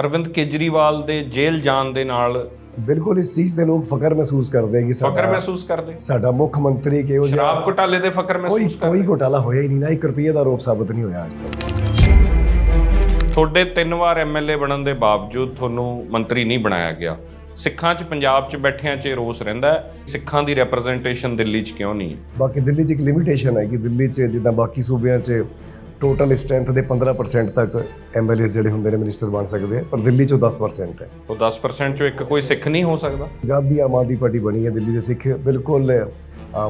ਅਰਵਿੰਦ ਕੇਜਰੀਵਾਲ ਦੇ ਜੇਲ੍ਹ ਜਾਣ ਦੇ ਨਾਲ ਬਿਲਕੁਲ ਇਸ ਚੀਜ਼ ਤੇ ਲੋਕ ਫਖਰ ਮਹਿਸੂਸ ਕਰਦੇ ਕਿ ਫਕਰ ਸਾਡਾ ਮਹਿਸੂਸ ਕਰਦੇ। ਸਾਡਾ ਮੁੱਖ ਮੰਤਰੀ ਕਿਹੋ ਜਿਹਾ ਸ਼ਰਾਬ ਘੁਟਾਲੇ ਦੇ ਫਕਰ ਕੋਈ ਮਹਿਸੂਸ ਕੋਈ ਕਰਦੇ। ਘੋਟਾਲਾ ਹੋਇਆ ਹੀ ਨਹੀਂ ਨਾ 1 ਰੁਪਏ ਦਾ ਆਰੋਪ ਸਾਬਤ ਨਹੀਂ ਹੋਇਆ ਅੱਜ ਤੱਕ। ਤੁਹਾਡੇ ਤਿੰਨ ਵਾਰ ਐਮਐਲਏ ਬਣਨ ਦੇ ਬਾਵਜੂਦ ਤੁਹਾਨੂੰ ਮੰਤਰੀ ਨਹੀਂ ਬਣਾਇਆ ਗਿਆ। ਸਿੱਖਾਂ 'ਚ ਪੰਜਾਬ 'ਚ ਬੈਠਿਆਂ 'ਚ ਰੋਸ ਰਹਿੰਦਾ ਹੈ ਸਿੱਖਾਂ ਦੀ ਰਿਪਰੈਜ਼ੈਂਟੇਸ਼ਨ ਦਿੱਲੀ 'ਚ ਕਿਉਂ ਨਹੀਂ? ਬਾਕੀ ਦਿੱਲੀ 'ਚ ਇੱਕ ਲਿਮਿਟੇਸ਼ਨ ਹੈ ਕਿ ਦਿੱਲੀ 'ਚ ਜਿੱਦਾਂ ਬਾਕੀ ਸੂਬਿਆਂ 'ਚ ਟੋਟਲ ਸਟਰੈਂਥ ਦੇ 15% ਤੱਕ ਐਮਐਲਏ ਜਿਹੜੇ ਹੁੰਦੇ ਨੇ ਮਿਨਿਸਟਰ ਬਣ ਸਕਦੇ ਆ ਪਰ ਦਿੱਲੀ 'ਚੋਂ 10% ਹੈ। ਉਹ 10% 'ਚੋਂ ਇੱਕ ਕੋਈ ਸਿੱਖ ਨਹੀਂ ਹੋ ਸਕਦਾ। ਜਦ ਦੀ ਆਮ ਆਦਮੀ ਪਾਰਟੀ ਬਣੀ ਹੈ ਦਿੱਲੀ ਦੇ ਸਿੱਖ ਬਿਲਕੁਲ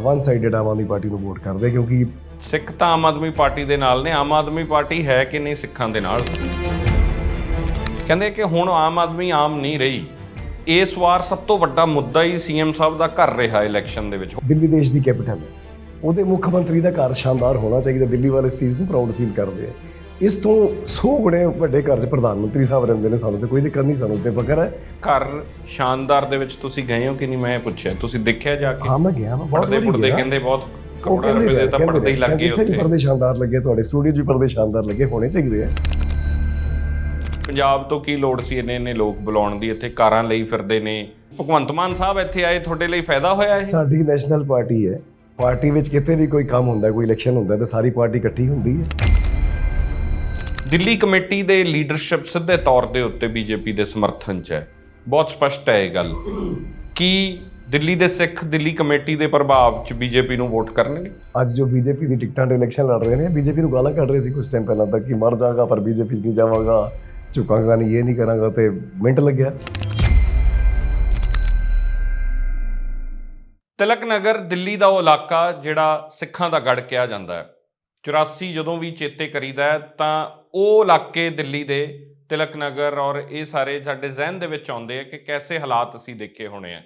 one sided Aam Aadmi party ਨੂੰ ਵੋਟ ਕਰਦੇ ਕਿਉਂਕਿ ਸਿੱਖ ਤਾਂ ਆਮ ਆਦਮੀ ਪਾਰਟੀ ਦੇ ਨਾਲ ਨੇ ਆਮ ਆਦਮੀ ਪਾਰਟੀ ਹੈ ਕਿ ਨਹੀਂ ਸਿੱਖਾਂ ਦੇ ਨਾਲ? ਕਹਿੰਦੇ ਕਿ ਹੁਣ ਆਮ ਆਦਮੀ ਆਮ ਨਹੀਂ ਰਹੀ। ਇਸ ਵਾਰ ਸਭ ਤੋਂ ਵੱਡਾ ਮੁੱਦਾ ਹੀ ਸੀਐਮ ਸਾਹਿਬ ਦਾ ਘਰ ਰਿਹਾ ਇਲੈਕਸ਼ਨ ਦੇ ਵਿੱਚ। ਦਿੱਲੀ ਦੇਸ਼ ਦੀ ਕੈਪੀਟਲ ਹੈ। ਉਹਦੇ ਮੁੱਖ ਮੰਤਰੀ ਦਾ ਘਰ ਸ਼ਾਨਦਾਰ ਹੋਣਾ ਚਾਹੀਦਾ ਦਿੱਲੀ ਵਾਲੇ ਇਸ ਚੀਜ਼ ਨੂੰ ਪ੍ਰਾਊਡ ਫੀਲ ਕਰਦੇ ਆ। ਇਸ ਤੋਂ 100 ਗੁਣੇ ਵੱਡੇ ਘਰ 'ਚ ਪ੍ਰਧਾਨ ਮੰਤਰੀ ਸਾਹਿਬ ਰਹਿੰਦੇ ਨੇ ਸਾਨੂੰ ਤੇ ਕੋਈ ਦਿੱਕਤ ਨਹੀਂ ਸਾਨੂੰ ਤੇ ਫਕਰ ਹੈ। ਘਰ ਸ਼ਾਨਦਾਰ ਦੇ ਵਿੱਚ ਤੁਸੀਂ ਗਏ ਹੋ ਕਿ ਨਹੀਂ ਮੈਂ ਪੁੱਛਿਆ? ਤੁਸੀਂ ਦੇਖਿਆ ਜਾ ਕੇ? ਹਾਂ ਮੈਂ ਗਿਆ ਮੈਂ ਬਹੁਤ ਵਾਰੀ ਪੁਰਦੇ। ਕਹਿੰਦੇ ਬਹੁਤ ਕਰੋੜਾਂ ਰੁਪਏ ਦੇ ਤਾਂ ਪਰਦੇ ਹੀ ਲੱਗੇ ਉੱਥੇ। ਪਰਦੇ ਸ਼ਾਨਦਾਰ ਲੱਗੇ ਤੁਹਾਡੇ ਸਟੂਡੀਓ 'ਚ ਵੀ ਪਰਦੇ ਸ਼ਾਨਦਾਰ ਲੱਗੇ ਹੋਣੇ ਚਾਹੀਦੇ ਆ। ਪੰਜਾਬ ਤੋਂ ਕੀ ਲੋੜ ਸੀ ਇੰਨੇ ਇੰਨੇ ਲੋਕ ਬੁਲਾਉਣ ਦੀ? ਇੱਥੇ ਕਾਰਾਂ ਲਈ ਫਿਰਦੇ ਨੇ। ਭਗਵੰਤ ਮਾਨ ਸਾਹਿਬ ਇੱਥੇ ਆਏ ਤੁਹਾਡੇ ਲਈ ਫਾਇਦਾ ਹੋਇਆ ਇਹ? ਸਾਡੀ ਨੈਸ਼ਨਲ ਪਾਰਟੀ ਹੈ। ਪਾਰਟੀ ਵਿੱਚ ਕਿਤੇ ਵੀ ਕੋਈ ਕੰਮ ਹੁੰਦਾ ਕੋਈ ਇਲੈਕਸ਼ਨ ਹੁੰਦਾ ਤਾਂ ਸਾਰੀ ਪਾਰਟੀ ਇਕੱਠੀ ਹੁੰਦੀ ਹੈ। ਦਿੱਲੀ ਕਮੇਟੀ ਦੇ ਲੀਡਰਸ਼ਿਪ ਸਿੱਧੇ ਤੌਰ ਦੇ ਉੱਤੇ ਬੀਜੇਪੀ ਦੇ ਸਮਰਥਨ 'ਚ ਹੈ। ਬਹੁਤ ਸਪਸ਼ਟ ਹੈ ਇਹ ਗੱਲ। ਕਿ ਦਿੱਲੀ ਦੇ ਸਿੱਖ ਦਿੱਲੀ ਕਮੇਟੀ ਦੇ ਪ੍ਰਭਾਵ 'ਚ ਬੀਜੇਪੀ ਨੂੰ ਵੋਟ ਕਰਨਗੇ? ਅੱਜ ਜੋ ਬੀਜੇਪੀ ਦੀ ਟਿਕਟਾਂ ਦੇ ਇਲੈਕਸ਼ਨ ਲੜ ਰਹੇ ਨੇ ਬੀਜੇਪੀ ਨੂੰ ਗਾਲਾਂ ਕੱਢ ਰਹੇ ਸੀ ਕੁਝ ਟਾਈਮ ਪਹਿਲਾਂ ਤੱਕ ਕਿ ਮਰ ਜਾਗਾ ਪਰ ਬੀਜੇਪੀ 'ਚ ਨਹੀਂ ਜਾਵਾਂਗਾ ਝੁਕਾਂਗਾ ਨਹੀਂ ਇਹ ਨਹੀਂ ਕਰਾਂਗਾ ਤੇ ਮਿੰਟ ਲੱਗਿਆ। ਤਿਲਕ ਨਗਰ, ਦਿੱਲੀ ਦਾ ਉਹ ਇਲਾਕਾ ਜਿਹੜਾ ਸਿੱਖਾਂ ਦਾ ਗੜ ਕਿਹਾ ਜਾਂਦਾ ਹੈ। 84 ਜਦੋਂ ਵੀ ਚੇਤੇ ਕਰੀਦਾ ਤਾਂ ਉਹ ਇਲਾਕੇ ਦਿੱਲੀ ਦੇ, ਤਿਲਕ ਨਗਰ ਔਰ ਇਹ ਸਾਰੇ ਸਾਡੇ ਜ਼ਿਹਨ ਦੇ ਵਿੱਚ ਆਉਂਦੇ ਆ ਕਿ ਕੈਸੇ ਹਾਲਾਤ ਅਸੀਂ ਦੇਖੇ ਹੋਣੇ ਆ।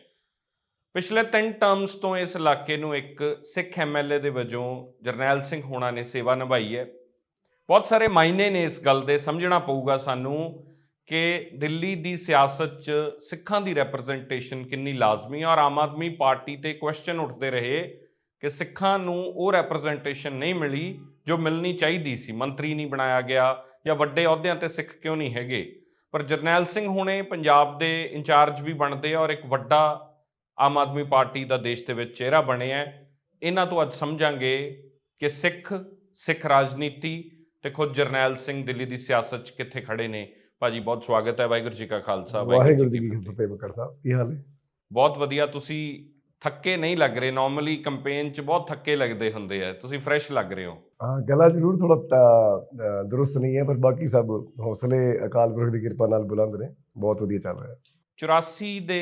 ਪਿਛਲੇ ਤਿੰਨ ਟਰਮਸ ਤੋਂ ਇਸ ਇਲਾਕੇ ਨੂੰ ਇੱਕ ਸਿੱਖ ਐਮਐਲਏ ਦੇ ਵਜੋਂ ਜਰਨੈਲ ਸਿੰਘ ਹੋਣਾ ਨੇ ਸੇਵਾ ਨਿਭਾਈ ਹੈ। ਬਹੁਤ ਸਾਰੇ ਮਾਇਨੇ ਨੇ ਇਸ ਗੱਲ ਦੇ, ਸਮਝਣਾ ਪਊਗਾ ਸਾਨੂੰ ਕਿ ਦਿੱਲੀ ਦੀ ਸਿਆਸਤ 'ਚ ਸਿੱਖਾਂ ਦੀ ਰਿਪਰੈਜ਼ੈਂਟੇਸ਼ਨ ਕਿੰਨੀ ਲਾਜ਼ਮੀ ਹੈ ਔਰ ਆਮ ਆਦਮੀ ਪਾਰਟੀ ਤੇ ਕੁਐਸਚਨ ਉੱਠਦੇ ਰਹੇ ਕਿ ਸਿੱਖਾਂ ਨੂੰ ਉਹ ਰਿਪਰੈਜ਼ੈਂਟੇਸ਼ਨ ਨਹੀਂ ਮਿਲੀ ਜੋ ਮਿਲਣੀ ਚਾਹੀਦੀ ਸੀ। ਮੰਤਰੀ ਨਹੀਂ ਬਣਾਇਆ ਗਿਆ ਜਾਂ ਵੱਡੇ ਅਹੁਦਿਆਂ ਤੇ ਸਿੱਖ ਕਿਉਂ ਨਹੀਂ ਹੈਗੇ? ਪਰ ਜਰਨੈਲ ਸਿੰਘ ਹੁਣੇ ਪੰਜਾਬ ਦੇ ਇੰਚਾਰਜ ਵੀ ਬਣਦੇ ਔਰ ਇੱਕ ਵੱਡਾ ਆਮ ਆਦਮੀ ਪਾਰਟੀ ਦਾ ਦੇਸ਼ ਦੇ ਵਿੱਚ ਚਿਹਰਾ ਬਣੇ ਆ। ਇਹਨਾਂ ਤੋਂ ਅੱਜ ਸਮਝਾਂਗੇ ਕਿ ਸਿੱਖ ਸਿੱਖ ਰਾਜਨੀਤੀ ਤੇ ਖੁਦ ਜਰਨੈਲ ਸਿੰਘ ਦਿੱਲੀ ਦੀ ਸਿਆਸਤ 'ਚ ਕਿੱਥੇ ਖੜੇ ਨੇ। ਭਾਜੀ ਬਹੁਤ ਸਵਾਗਤ ਹੈ ਵਾਹਿਗੁਰੂ ਜੀ ਕਾ ਖਾਲਸਾ ਵਾਹਿਗੁਰੂ ਜੀ ਕੀ ਫਤਿਹ। ਬਕਰ ਸਾਹਿਬ ਕੀ ਹਾਲ ਹੈ ਬਹੁਤ ਵਧੀਆ ਤੁਸੀਂ ਥੱਕੇ ਨਹੀਂ ਲੱਗ ਰਹੇ? ਨਾਰਮਲੀ ਕੰਪੇਨ 'ਚ ਬਹੁਤ ਥੱਕੇ ਲੱਗਦੇ ਹੁੰਦੇ ਆ। ਤੁਸੀਂ ਫਰੈਸ਼ ਲੱਗ ਰਹੇ ਹੋ? ਹਾਂ ਗਲਾ ਜ਼ਰੂਰ ਥੋੜਾ ਦਰੁਸਤ ਨਹੀਂ ਹੈ ਪਰ ਬਾਕੀ ਸਭ ਹੌਸਲੇ ਅਕਾਲ ਪੁਰਖ ਦੀ ਕਿਰਪਾ ਨਾਲ ਬੁਲੰਦ ਨੇ। ਬਹੁਤ ਵਧੀਆ ਚੱਲ ਰਿਹਾ। 84 ਦੇ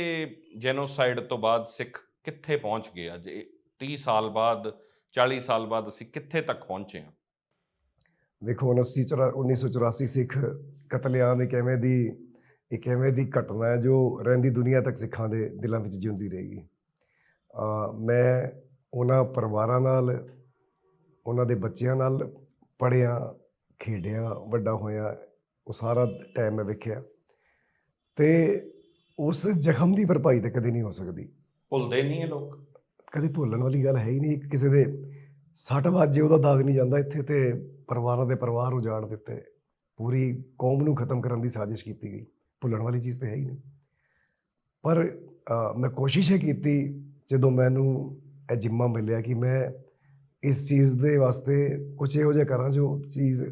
ਜੈਨੋਸਾਈਡ ਤੋਂ ਬਾਅਦ ਸਿੱਖ ਕਿੱਥੇ ਪਹੁੰਚ ਗਏ ਅੱਜ? ਇਹ 30 ਸਾਲ ਬਾਅਦ 40 ਸਾਲ ਬਾਅਦ ਅਸੀਂ ਕਿੱਥੇ ਤੱਕ ਪਹੁੰਚੇ ਹਾਂ? ਵੇਖੋ 1984 ਸਿੱਖ ਕਤਲੇਆਮ ਇੱਕ ਐਵੇਂ ਦੀ ਇੱਕ ਐਵੇਂ ਦੀ ਘਟਨਾ ਹੈ ਜੋ ਰਹਿੰਦੀ ਦੁਨੀਆ ਤੱਕ ਸਿੱਖਾਂ ਦੇ ਦਿਲਾਂ ਵਿੱਚ ਜਿਉਂਦੀ ਰਹੇਗੀ। ਮੈਂ ਉਹਨਾਂ ਪਰਿਵਾਰਾਂ ਨਾਲ ਉਹਨਾਂ ਦੇ ਬੱਚਿਆਂ ਨਾਲ ਪੜ੍ਹਿਆ ਖੇਡਿਆ ਵੱਡਾ ਹੋਇਆ ਉਹ ਸਾਰਾ ਟਾਈਮ ਮੈਂ ਵੇਖਿਆ। ਤੇ ਉਸ ਜ਼ਖਮ ਦੀ ਭਰਪਾਈ ਤਾਂ ਕਦੇ ਨਹੀਂ ਹੋ ਸਕਦੀ। ਭੁੱਲਦੇ ਨਹੀਂ ਇਹ ਲੋਕ। ਕਦੇ ਭੁੱਲਣ ਵਾਲੀ ਗੱਲ ਹੈ ਹੀ ਨਹੀਂ ਕਿਸੇ ਦੇ ਸੱਟ ਵੱਜੇ ਉਹਦਾ ਦਾਗ ਨਹੀਂ ਜਾਂਦਾ ਇੱਥੇ ਤੇ ਪਰਿਵਾਰਾਂ ਦੇ ਪਰਿਵਾਰ ਉਜਾੜ ਦਿੱਤੇ। ਪੂਰੀ ਕੌਮ ਨੂੰ ਖਤਮ ਕਰਨ ਦੀ ਸਾਜ਼ਿਸ਼ ਕੀਤੀ ਗਈ। ਭੁੱਲਣ ਵਾਲੀ ਚੀਜ਼ ਤੇ ਹੈ ਹੀ ਨਹੀਂ। ਪਰ ਮੈਂ ਕੋਸ਼ਿਸ਼ ਇਹ ਕੀਤੀ ਜਦੋਂ ਮੈਨੂੰ ਇਹ ਜਿੰਮਾ ਮਿਲਿਆ ਕਿ ਮੈਂ ਇਸ ਚੀਜ਼ ਦੇ ਵਾਸਤੇ ਕੁਝ ਇਹੋ ਜਿਹਾ ਕਰਾਂ ਜੋ ਚੀਜ਼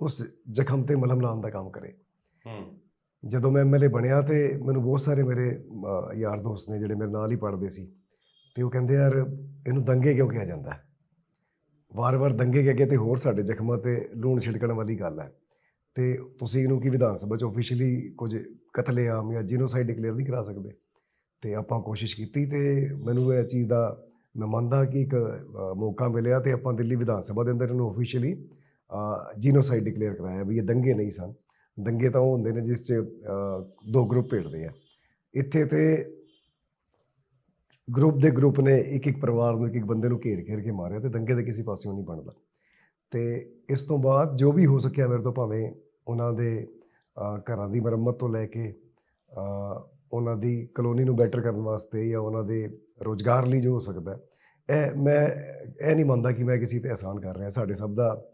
ਉਸ ਜ਼ਖਮ ਤੇ ਮਲਮ ਲਾਉਣ ਦਾ ਕੰਮ ਕਰੇ। ਹੂੰ। ਜਦੋਂ ਮੈਂ ਐਮਐਲਏ ਬਣਿਆ ਤੇ ਮੈਨੂੰ ਬਹੁਤ ਸਾਰੇ ਮੇਰੇ ਯਾਰ ਦੋਸਤ ਨੇ ਜਿਹੜੇ ਮੇਰੇ ਨਾਲ ਹੀ ਪੜ੍ਹਦੇ ਸੀ। ਤੇ ਉਹ ਕਹਿੰਦੇ ਯਾਰ ਇਹਨੂੰ ਦੰਗੇ ਕਿਉਂ ਕਿਹਾ ਜਾਂਦਾ? ਹੈ? ਵਾਰ-ਵਾਰ ਦੰਗੇ ਕਹਿ ਕੇ ਤੇ ਹੋਰ ਸਾਡੇ ਜ਼ਖਮਾਂ ਤੇ ਲੂਣ ਛਿੜਕਣ ਵਾਲੀ ਗੱਲ ਹੈ। ਤੇ ਤੁਸੀਂ ਇਹਨੂੰ ਕੀ ਵਿਧਾਨ ਸਭਾ ਚ ਆਫੀਸ਼ੀਅਲੀ ਕੁਝ ਕਤਲੇਆਮ ਜਾਂ ਜੀਨੋਸਾਈਡ ਡਿਕਲੇਅਰ ਨਹੀਂ ਕਰਾ ਸਕਦੇ? ਤੇ ਆਪਾਂ ਕੋਸ਼ਿਸ਼ ਕੀਤੀ ਤੇ ਮੈਨੂੰ ਇਹ ਚੀਜ਼ ਦਾ ਮੈਂ ਮੰਨਦਾ ਕਿ ਇੱਕ ਮੌਕਾ ਮਿਲਿਆ ਤੇ ਆਪਾਂ ਦਿੱਲੀ ਵਿਧਾਨ ਸਭਾ ਦੇ ਅੰਦਰ ਇਹਨੂੰ ਆਫੀਸ਼ੀਅਲੀ ਜੀਨੋਸਾਈਡ ਡਿਕਲੇਅਰ ਕਰਾਇਆ ਵੀ ਇਹ ਦੰਗੇ ਨਹੀਂ ਸਨ। ਦੰਗੇ ਤਾਂ ਉਹ ਹੁੰਦੇ ਨੇ ਜਿਸ 'ਚ ਦੋ ਗਰੁੱਪ ਭਿੜਦੇ ਆ। ਇੱਥੇ ਤੇ ਗਰੁੱਪ ਦੇ ਗਰੁੱਪ ਨੇ ਇੱਕ ਇੱਕ ਪਰਿਵਾਰ ਨੂੰ ਇੱਕ ਇੱਕ ਬੰਦੇ ਨੂੰ ਘੇਰ ਘੇਰ ਕੇ ਮਾਰਿਆ ਤੇ ਦੰਗੇ ਦੇ ਕਿਸੇ ਪਾਸਿਓਂ ਨਹੀਂ ਬਣਦਾ। ਤੇ ਇਸ ਤੋਂ ਬਾਅਦ ਜੋ ਵੀ ਹੋ ਸਕਿਆ ਮੇਰੇ ਤੋਂ ਭਾਵੇਂ ਉਹਨਾਂ ਦੇ ਘਰਾਂ ਦੀ ਮੁਰੰਮਤ ਤੋਂ ਲੈ ਕੇ ਉਹਨਾਂ ਦੀ ਕਲੋਨੀ ਨੂੰ ਬੈਟਰ ਕਰਨ ਵਾਸਤੇ ਜਾਂ ਉਹਨਾਂ ਦੇ ਰੋਜ਼ਗਾਰ ਲਈ ਜੋ ਹੋ ਸਕਦਾ ਇਹ ਮੈਂ, ਇਹ ਨਹੀਂ ਮੰਨਦਾ ਕਿ ਮੈਂ ਕਿਸੇ ਤੇ ਅਹਿਸਾਨ ਕਰ ਰਿਹਾ। ਸਾਡੇ ਸਭ ਦਾ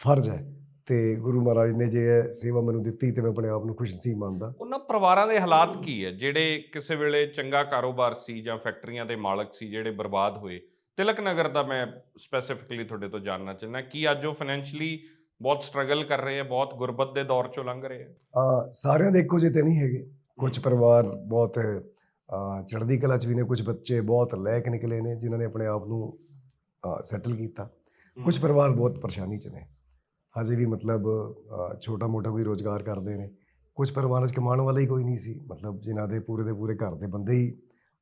ਫਰਜ਼ ਹੈ ਤੇ ਗੁਰੂ ਮਹਾਰਾਜ ਨੇ ਜੇ ਇਹ ਸੇਵਾ ਮੈਨੂੰ ਦਿੱਤੀ ਤੇ ਮੈਂ ਆਪਣੇ ਆਪ ਨੂੰ ਖੁਸ਼ ਨਸੀਬ ਮੰਨਦਾ। ਉਹਨਾਂ ਪਰਿਵਾਰਾਂ ਦੇ ਹਾਲਾਤ ਕੀ ਹੈ? ਜਿਹੜੇ ਕਿਸੇ ਵੇਲੇ ਚੰਗਾ ਕਾਰੋਬਾਰ ਸੀ ਜਾਂ ਫੈਕਟਰੀਆਂ ਦੇ ਮਾਲਕ ਸੀ ਜਿਹੜੇ ਬਰਬਾਦ ਹੋਏ? ਤਿਲਕ ਨਗਰ ਦਾ ਮੈਂ ਸਪੈਸੀਫਿਕਲੀ ਤੁਹਾਡੇ ਤੋਂ ਜਾਨਣਾ ਚਾਹੁੰਦਾ ਕਿ ਅੱਜ ਉਹ ਫਾਈਨੈਂਸ਼ਲੀ ਬਹੁਤ ਸਟਰਗਲ ਕਰ ਰਹੇ ਹੈ ਬਹੁਤ ਗੁਰਬਤ ਦੇ ਦੌਰ ਚੋਂ ਲੰਘ ਰਹੇ ਹੈ? ਆ ਸਾਰਿਆਂ ਦੇ ਇੱਕੋ ਜਿਹੇ ਤੇ ਨਹੀਂ ਹੈਗੇ। ਕੁਝ ਪਰਿਵਾਰ ਬਹੁਤ ਆ, ਚੜ੍ਹਦੀ ਕਲਾ ਚ ਵੀ ਨੇ ਕੁਝ ਬੱਚੇ ਬਹੁਤ ਲਾਇਕ ਨਿਕਲੇ ਨੇ ਜਿਨ੍ਹਾਂ ਨੇ ਆਪਣੇ ਆਪ ਨੂੰ ਸੈਟਲ ਕੀਤਾ। ਕੁਝ ਪਰਿਵਾਰ ਬਹੁਤ ਪਰੇਸ਼ਾਨੀ ਚ ਨੇ। ਹਜੇ ਵੀ ਮਤਲਬ ਛੋਟਾ ਮੋਟਾ ਕੋਈ ਰੋਜ਼ਗਾਰ ਕਰਦੇ ਨੇ। ਕੁਝ ਪਰਿਵਾਰਾਂ 'ਚ ਕਮਾਉਣ ਵਾਲਾ ਹੀ ਕੋਈ ਨਹੀਂ ਸੀ। ਮਤਲਬ ਜਿਨ੍ਹਾਂ ਦੇ ਪੂਰੇ ਦੇ ਪੂਰੇ ਘਰ ਦੇ ਬੰਦੇ ਹੀ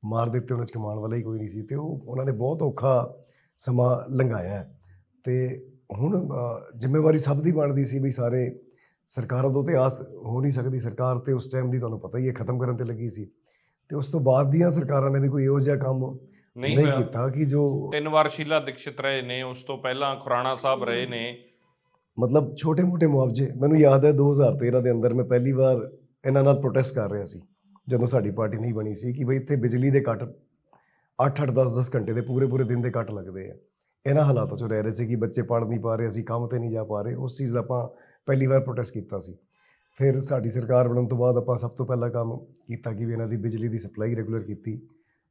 ਮਾਰ ਦਿੱਤੇ ਉਹਨਾਂ 'ਚ ਕਮਾਉਣ ਵਾਲਾ ਹੀ ਕੋਈ ਨਹੀਂ ਸੀ। ਤੇ ਉਹ ਉਹਨਾਂ ਨੇ ਬਹੁਤ ਔਖਾ ਸਮਾਂ ਲੰਘਾਇਆ। ਤੇ ਹੁਣ ਜ਼ਿੰਮੇਵਾਰੀ ਸਭ ਦੀ ਬਣਦੀ ਸੀ ਵੀ ਸਾਰੇ ਸਰਕਾਰਾਂ ਤੋਂ ਤੇ ਆਸ ਹੋ ਨਹੀਂ ਸਕਦੀ। ਸਰਕਾਰ ਤੇ ਉਸ ਟਾਈਮ ਦੀ ਤੁਹਾਨੂੰ ਪਤਾ ਹੀ ਹੈ ਖਤਮ ਕਰਨ ਤੇ ਲੱਗੀ ਸੀ। ਤੇ ਉਸ ਤੋਂ ਬਾਅਦ ਦੀਆਂ ਸਰਕਾਰਾਂ ਨੇ ਵੀ ਕੋਈ ਇਹੋ ਜਿਹਾ ਕੰਮ ਨਹੀਂ। ਕੀਤਾ ਕਿ ਜੋ ਤਿੰਨ ਵਾਰ ਸ਼ੀਲਾ ਦੀਕਸ਼ਿਤ ਰਹੇ ਨੇ। ਉਸ ਤੋਂ ਪਹਿਲਾਂ ਖੁਰਾਣਾ ਸਾਹਿਬ ਰਹੇ ਨੇ। ਮਤਲਬ ਛੋਟੇ-ਮੋਟੇ ਮੁਆਵਜ਼ੇ, ਮੈਨੂੰ ਯਾਦ ਹੈ 2013 ਦੇ ਅੰਦਰ ਮੈਂ ਪਹਿਲੀ ਵਾਰ ਇਹਨਾਂ ਨਾਲ ਪ੍ਰੋਟੈਸਟ ਕਰ ਰਿਹਾ ਸੀ, ਜਦੋਂ ਸਾਡੀ ਪਾਰਟੀ ਨਹੀਂ ਬਣੀ ਸੀ ਕਿ ਬਈ ਇੱਥੇ ਬਿਜਲੀ ਦੇ ਕੱਟ 8-8 10-10 ਘੰਟੇ ਦੇ ਪੂਰੇ-ਪੂਰੇ ਦਿਨ ਦੇ ਕੱਟ ਲੱਗਦੇ ਆ। ਇਹਨਾਂ ਹਾਲਾਤਾਂ 'ਚ ਰਹਿ ਰਹੇ ਸੀ ਕਿ ਬੱਚੇ ਪੜ੍ਹ ਨਹੀਂ ਪਾ ਰਹੇ, ਅਸੀਂ ਕੰਮ ਤੇ ਨਹੀਂ ਜਾ ਪਾ ਰਹੇ, ਉਸ ਚੀਜ਼ ਦਾ ਆਪਾਂ ਪਹਿਲੀ ਵਾਰ ਪ੍ਰੋਟੈਸਟ ਕੀਤਾ ਸੀ। ਫਿਰ ਸਾਡੀ ਸਰਕਾਰ ਬਣਨ ਤੋਂ ਬਾਅਦ ਆਪਾਂ ਸਭ ਤੋਂ ਪਹਿਲਾ ਕੰਮ ਕੀਤਾ ਕਿ ਵੀ ਇਹਨਾਂ ਦੀ ਬਿਜਲੀ ਦੀ ਸਪਲਾਈ ਰੈਗੂਲਰ ਕੀਤੀ।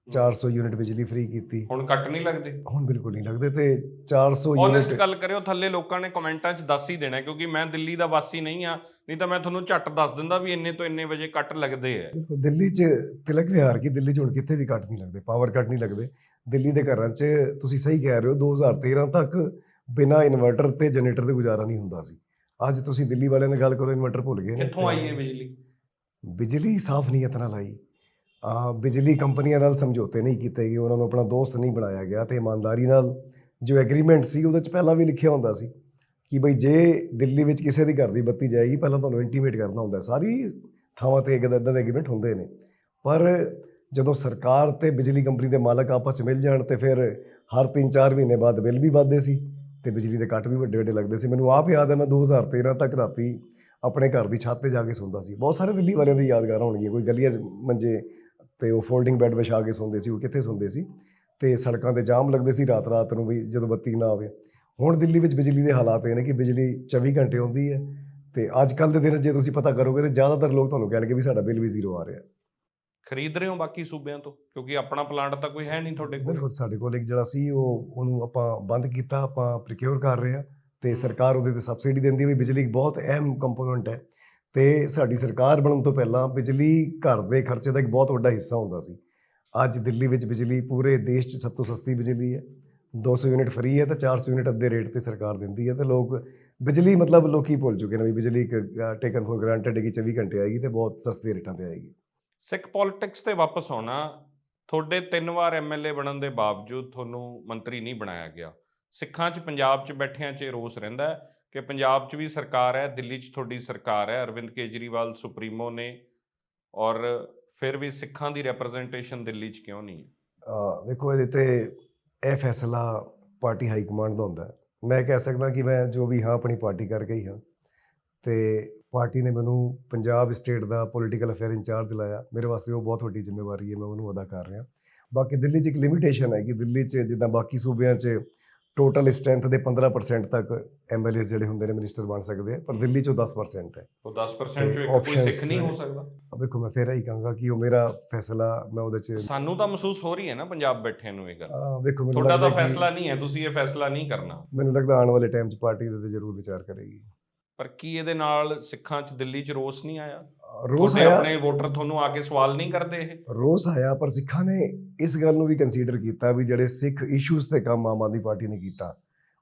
400 ਯੂਨਿਟ ਬਿਜਲੀ ਫ੍ਰੀ ਕੀਤੀ। ਹੁਣ ਕੱਟ ਨਹੀਂ ਲੱਗਦੇ? ਹੁਣ ਬਿਲਕੁਲ ਨਹੀਂ ਲੱਗਦੇ ਤੇ 400 ਓਨੈਸਟ ਯੂਨਿਟ ਗੱਲ ਕਰਿਓ ਥੱਲੇ ਲੋਕਾਂ ਨੇ ਕਮੈਂਟਾਂ 'ਚ ਦੱਸ ਹੀ ਦੇਣਾ ਕਿਉਂਕਿ ਮੈਂ ਦਿੱਲੀ ਦਾ ਵਾਸੀ ਨਹੀਂ ਆ ਨਹੀਂ ਤਾਂ ਮੈਂ ਤੁਹਾਨੂੰ ਝੱਟ ਦੱਸ ਦਿੰਦਾ ਵੀ ਇੰਨੇ ਤੋਂ ਇੰਨੇ ਵਜੇ ਕੱਟ ਲੱਗਦੇ ਆ ਬਿਲਕੁਲ ਦਿੱਲੀ 'ਚ ਤਿਲਕ ਵਿਹਾਰ ਕੀ ਦਿੱਲੀ 'ਚ ਹੁਣ ਕਿਤੇ ਵੀ ਕੱਟ ਨਹੀਂ ਲੱਗਦੇ ਪਾਵਰ ਕੱਟ ਨਹੀਂ ਲੱਗਦੇ। ਦਿੱਲੀ ਦੇ ਘਰਾਂ 'ਚ ਤੁਸੀਂ ਸਹੀ ਕਹਿ ਰਹੇ ਹੋ 2013 ਤੱਕ ਬਿਨਾ ਇਨਵਰਟਰ ਤੇ ਜਨਰੇਟਰ ਦੇ ਗੁਜ਼ਾਰਾ ਨਹੀਂ ਹੁੰਦਾ ਸੀ। ਅੱਜ ਤੁਸੀਂ ਦਿੱਲੀ ਵਾਲਿਆਂ ਨਾਲ ਗੱਲ ਕਰੋ ਇਨਵਰਟਰ ਭੁੱਲ ਗਏ ਕਿੱਥੋਂ ਆਈ ਹੈ ਬਿਜਲੀ? ਬਿਜਲੀ ਸਾਫ਼ ਨੀਅਤ ਨਾਲ ਆਈ। ਬਿਜਲੀ ਕੰਪਨੀਆਂ ਨਾਲ ਸਮਝੌਤੇ ਨਹੀਂ ਕੀਤੇ ਗਏ, ਉਹਨਾਂ ਨੂੰ ਆਪਣਾ ਦੋਸਤ ਨਹੀਂ ਬਣਾਇਆ ਗਿਆ ਤੇ ਇਮਾਨਦਾਰੀ ਨਾਲ ਜੋ ਐਗਰੀਮੈਂਟ ਸੀ, ਉਹਦੇ 'ਚ ਪਹਿਲਾਂ ਵੀ ਲਿਖਿਆ ਹੁੰਦਾ ਸੀ ਕਿ ਬਈ ਜੇ ਦਿੱਲੀ ਵਿੱਚ ਕਿਸੇ ਦੀ ਘਰ ਦੀ ਬੱਤੀ ਜਾਏਗੀ, ਪਹਿਲਾਂ ਤੁਹਾਨੂੰ ਇੰਟੀਮੇਟ ਕਰਨਾ ਹੁੰਦਾ ਸਾਰੀ ਥਾਵਾਂ ਤੇ ਇਦਾਂ ਦੇ ਐਗਰੀਮੈਂਟ ਹੁੰਦੇ ਨੇ। ਪਰ ਜਦੋਂ ਸਰਕਾਰ ਤੇ ਬਿਜਲੀ ਕੰਪਨੀ ਦੇ ਮਾਲਕ ਆਪਸ 'ਚ ਮਿਲ ਜਾਣ ਤੇ ਫਿਰ ਹਰ 3-4 ਮਹੀਨੇ ਬਾਅਦ ਬਿੱਲ ਵੀ ਵੱਧਦੇ ਸੀ ਤੇ ਬਿਜਲੀ ਦੇ ਕੱਟ ਵੀ ਵੱਡੇ ਵੱਡੇ ਲੱਗਦੇ ਸੀ। ਮੈਨੂੰ ਆਪ ਯਾਦ ਹੈ, ਮੈਂ 2013 ਤੱਕ ਰਾਤੀ ਆਪਣੇ ਘਰ ਦੀ ਛੱਤ ਤੇ ਜਾ ਕੇ ਸੌਂਦਾ ਸੀ। ਬਹੁਤ ਸਾਰੇ ਦਿੱਲੀ ਵਾਲਿਆਂ ਦੀ ਯਾਦਗਾਰਾਂ ਹੋਣਗੀਆਂ, ਕੋਈ ਗਲੀਆਂ 'ਚ ਮੰਜੇ ਤੇ ਉਹ ਫੋਲਡਿੰਗ ਬੈੱਡ ਵਿਛਾ ਕੇ ਸੌਂਦੇ ਸੀ ਉਹ ਕਿੱਥੇ ਸੌਂਦੇ ਸੀ? ਤੇ ਸੜਕਾਂ ਤੇ ਜਾਮ ਲੱਗਦੇ ਸੀ ਰਾਤ ਰਾਤ ਨੂੰ ਵੀ ਜਦੋਂ ਬੱਤੀ ਨਾ ਆਵੇ। ਹੁਣ ਦਿੱਲੀ ਵਿੱਚ ਬਿਜਲੀ ਦੇ ਹਾਲਾਤ ਇਹ ਨੇ ਕਿ ਬਿਜਲੀ 24 ਘੰਟੇ ਆਉਂਦੀ ਹੈ ਤੇ ਅੱਜ ਕੱਲ ਦੇ ਦਿਨ ਜੇ ਤੁਸੀਂ ਪਤਾ ਕਰੋਗੇ ਤੇ ਜ਼ਿਆਦਾਤਰ ਲੋਕ ਤੁਹਾਨੂੰ ਕਹਿਣਗੇ ਵੀ ਸਾਡਾ ਬਿੱਲ ਵੀ ਜ਼ੀਰੋ ਆ ਰਿਹਾ ਖਰੀਦ ਰਹੇ ਹੋ ਬਾਕੀ ਸੂਬਿਆਂ ਤੋਂ? ਕਿਉਂਕਿ ਆਪਣਾ ਪਲਾਂਟ ਤਾਂ ਕੋਈ ਹੈ ਨਹੀਂ ਤੁਹਾਡੇ ਕੋਲ। ਬਿਲਕੁਲ ਸਾਡੇ ਕੋਲ ਇੱਕ ਜਿਹੜਾ ਸੀ ਉਹ ਉਹਨੂੰ ਆਪਾਂ ਬੰਦ ਕੀਤਾ ਆਪਾਂ ਪ੍ਰੋਕਿਉਰ ਕਰ ਰਹੇ ਹਾਂ ਤੇ ਸਰਕਾਰ ਉਹਦੇ ਤੇ ਸਬਸਿਡੀ ਦਿੰਦੀ ਹੈ ਵੀ ਬਿਜਲੀ ਇੱਕ ਬਹੁਤ ਅਹਿਮ ਕੰਪੋਨੈਂਟ ਹੈ। ਤੇ ਸਾਡੀ ਸਰਕਾਰ ਬਣਨ ਤੋਂ ਪਹਿਲਾਂ ਬਿਜਲੀ ਘਰ ਦੇ ਖਰਚੇ ਦਾ ਇੱਕ ਬਹੁਤ ਵੱਡਾ ਹਿੱਸਾ ਹੁੰਦਾ ਸੀ। ਅੱਜ ਦਿੱਲੀ ਵਿੱਚ ਬਿਜਲੀ ਪੂਰੇ ਦੇਸ਼ 'ਚ ਸਭ ਤੋਂ ਸਸਤੀ ਬਿਜਲੀ ਹੈ। 200 ਯੂਨਿਟ ਫ੍ਰੀ ਹੈ ਤੇ 400 ਯੂਨਿਟ ਅੱਧੇ ਰੇਟ ਤੇ ਸਰਕਾਰ ਦਿੰਦੀ ਹੈ ਤੇ ਲੋਕ ਬਿਜਲੀ ਮਤਲਬ ਲੋਕੀ ਭੁੱਲ ਚੁੱਕੇ ਨੇ ਵੀ ਬਿਜਲੀ ਟੇਕਨ ਫॉर ਗ੍ਰਾਂਟਡ ਹੈ ਕਿ 24 ਘੰਟੇ ਆਏਗੀ ਤੇ ਬਹੁਤ ਸਸਤੇ ਰੇਟਾਂ ਤੇ ਆਏਗੀ। ਸਿੱਖ ਪੋਲਿਟਿਕਸ ਤੇ ਵਾਪਸ ਆਉਣਾ, ਤੁਹਾਡੇ ਤਿੰਨ ਵਾਰ ਐਮਐਲਏ ਬਣਨ ਦੇ ਬਾਵਜੂਦ ਤੁਹਾਨੂੰ ਮੰਤਰੀ ਨਹੀਂ ਬਣਾਇਆ ਗਿਆ। ਸਿੱਖਾਂ 'ਚ, ਪੰਜਾਬ 'ਚ ਬੈਠਿਆਂ 'ਚ ਇਹ ਰੋਸ ਰਹਿੰਦਾ ਕਿ ਪੰਜਾਬ 'ਚ ਵੀ ਸਰਕਾਰ ਹੈ, ਦਿੱਲੀ 'ਚ ਤੁਹਾਡੀ ਸਰਕਾਰ ਹੈ, ਅਰਵਿੰਦ ਕੇਜਰੀਵਾਲ ਸੁਪਰੀਮੋ ਨੇ ਔਰ ਫਿਰ ਵੀ ਸਿੱਖਾਂ ਦੀ ਰਿਪਰੈਜ਼ੈਂਟੇਸ਼ਨ ਦਿੱਲੀ 'ਚ ਕਿਉਂ ਨਹੀਂ ਹੈ? ਵੇਖੋ, ਇਹਦੇ ਤੇ ਇਹ ਫੈਸਲਾ ਪਾਰਟੀ ਹਾਈ ਕਮਾਂਡ ਦਾ ਹੁੰਦਾ ਮੈਂ ਕਹਿ ਸਕਦਾ ਕਿ ਮੈਂ ਜੋ ਵੀ ਹਾਂ, ਆਪਣੀ ਪਾਰਟੀ ਕਰਕੇ ਹੀ ਹਾਂ। ਤੇ ਪਾਰਟੀ ਨੇ ਮੈਨੂੰ ਪੰਜਾਬ ਸਟੇਟ ਦਾ ਪੋਲੀਟੀਕਲ ਅਫੇਅਰ ਇੰਚਾਰਜ ਲਾਇਆ। ਮੇਰੇ ਵਾਸਤੇ ਉਹ ਬਹੁਤ ਵੱਡੀ ਜ਼ਿੰਮੇਵਾਰੀ ਹੈ, ਮੈਂ ਉਹਨੂੰ ਅਦਾ ਕਰ ਰਿਹਾ। ਬਾਕੀ ਦਿੱਲੀ 'ਚ ਇੱਕ ਲਿਮਿਟੇਸ਼ਨ ਹੈ ਕਿ ਦਿੱਲੀ 'ਚ ਜਿੱਦਾਂ ਬਾਕੀ ਸੂਬਿਆਂ 'ਚ ਟੋਟਲ ਸਟਰੈਂਥ ਦੇ 15% ਤੱਕ ਐਮਐਲਏ ਜਿਹੜੇ ਹੁੰਦੇ ਨੇ ਮਿਨਿਸਟਰ ਬਣ ਸਕਦੇ ਆ ਪਰ ਦਿੱਲੀ 'ਚ ਉਹ 10% ਹੈ। ਉਹ 10% ਚੋਂ ਇੱਕ ਕੋਈ ਸਿੱਖ ਨਹੀਂ ਹੋ ਸਕਦਾ। ਅਬ ਵੇਖੋ ਮੈਂ ਫੇਰ ਇਹੀ ਕਹਾਂਗਾ ਕਿ ਉਹ ਮੇਰਾ ਫੈਸਲਾ ਮੈਂ ਉਹਦੇ 'ਚ ਸਾਨੂੰ ਤਾਂ ਮਹਿਸੂਸ ਹੋ ਰਹੀ ਹੈ ਨਾ ਪੰਜਾਬ ਬੈਠਿਆਂ ਨੂੰ ਇਹ ਗੱਲ। ਵੇਖੋ ਮੈਨੂੰ ਤੁਹਾਡਾ ਤਾਂ ਫੈਸਲਾ ਨਹੀਂ ਹੈ ਤੁਸੀਂ ਇਹ ਫੈਸਲਾ ਨਹੀਂ ਕਰਨਾ। ਮੈਨੂੰ ਲੱਗਦਾ ਆਉਣ ਵਾਲੇ ਟਾਈਮ 'ਚ ਪਾਰਟੀ ਇਹਦੇ ਤੇ ਜ਼ਰੂਰ ਵਿਚਾਰ ਕਰੇਗੀ। ਪਰ ਕੀ ਇਹਦੇ ਨਾਲ ਸਿੱਖਾਂ 'ਚ ਦਿੱਲੀ 'ਚ ਰੋਸ ਨਹੀਂ ਆਇਆ? ਰੋਸ ਤੁਹਾਡੇ ਆਇਆ। ਆਪਣੇ ਵੋਟਰ ਤੁਹਾਨੂੰ ਆ ਕੇ ਸਵਾਲ ਨਹੀਂ ਕਰਦੇ ਇਹ? ਰੋਸ ਆਇਆ ਪਰ ਸਿੱਖਾਂ ਨੇ ਇਸ ਗੱਲ ਨੂੰ ਵੀ ਕੰਸੀਡਰ ਕੀਤਾ ਵੀ ਜਿਹੜੇ ਸਿੱਖ ਇਸ਼ੂਜ਼ ਤੇ ਕੰਮ ਆਮ ਆਦਮੀ ਪਾਰਟੀ ਨੇ ਕੀਤਾ।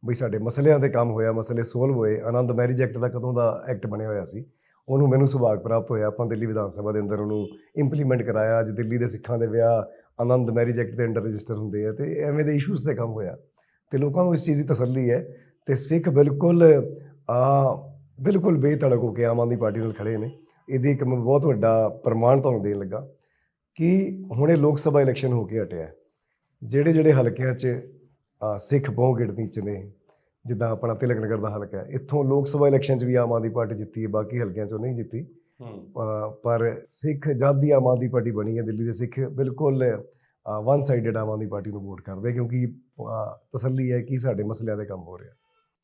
ਬਈ ਸਾਡੇ ਮਸਲਿਆਂ ਤੇ ਕੰਮ ਹੋਇਆ ਮਸਲੇ ਸੋਲਵ ਹੋਏ ਆਨੰਦ ਮੈਰਿਜ ਐਕਟ ਦਾ ਕਦੋਂ ਦਾ ਐਕਟ ਬਣਿਆ ਹੋਇਆ ਸੀ ਉਹਨੂੰ ਮੈਨੂੰ ਸੁਭਾਗ ਪ੍ਰਾਪਤ ਹੋਇਆ। ਆਪਾਂ ਦਿੱਲੀ ਵਿਧਾਨ ਸਭਾ ਦੇ ਅੰਦਰ ਉਹਨੂੰ ਇੰਪਲੀਮੈਂਟ ਕਰਾਇਆ। ਅੱਜ ਦਿੱਲੀ ਦੇ ਸਿੱਖਾਂ ਦੇ ਵਿਆਹ ਆਨੰਦ ਮੈਰਿਜ ਐਕਟ ਦੇ ਅੰਡਰ ਰਜਿਸਟਰ ਹੁੰਦੇ ਆ ਤੇ ਐਵੇਂ ਦੇ ਇਸ਼ੂਜ਼ ਤੇ ਕੰਮ ਹੋਇਆ। ਤੇ ਲੋਕਾਂ ਨੂੰ ਇਸ ਚੀਜ਼ ਦੀ ਤਸੱਲੀ ਹੈ ਤੇ ਸਿੱਖ ਬਿਲਕੁਲ ਆ ਬਿਲਕੁਲ ਬੇਤੜਕ ਹੋ ਕੇ ਆਮ ਆਦਮੀ ਪਾਰਟੀ ਨਾਲ ਖੜੇ ਨੇ। ਇਹਦੀ ਇੱਕ ਮੈਂ ਬਹੁਤ ਵੱਡਾ ਪ੍ਰਮਾਣ ਤੁਹਾਨੂੰ ਦੇਣ ਲੱਗਾ ਕਿ ਹੁਣੇ ਲੋਕ ਸਭਾ ਇਲੈਕਸ਼ਨ ਹੋ ਕੇ ਹਟਿਆ ਜਿਹੜੇ ਜਿਹੜੇ ਹਲਕਿਆਂ 'ਚ ਸਿੱਖ ਬਹੁ ਗਿਣਤੀ 'ਚ ਨੇ ਜਿੱਦਾਂ ਆਪਣਾ ਤਿਲਕ ਨਗਰ ਦਾ ਹਲਕਾ ਇੱਥੋਂ ਲੋਕ ਸਭਾ ਇਲੈਕਸ਼ਨ 'ਚ ਵੀ ਆਮ ਆਦਮੀ ਪਾਰਟੀ ਜਿੱਤੀ ਹੈ ਬਾਕੀ ਹਲਕਿਆਂ 'ਚੋਂ ਨਹੀਂ ਜਿੱਤੀ। ਪਰ ਸਿੱਖ ਜਦ ਦੀ ਆਮ ਆਦਮੀ ਪਾਰਟੀ ਬਣੀ ਹੈ ਦਿੱਲੀ ਦੇ ਸਿੱਖ ਬਿਲਕੁਲ one sided Aam Aadmi party ਨੂੰ ਵੋਟ ਕਰਦੇ ਕਿਉਂਕਿ ਤਸੱਲੀ ਹੈ ਕਿ ਸਾਡੇ ਮਸਲਿਆਂ ਦੇ ਕੰਮ ਹੋ ਰਿਹਾ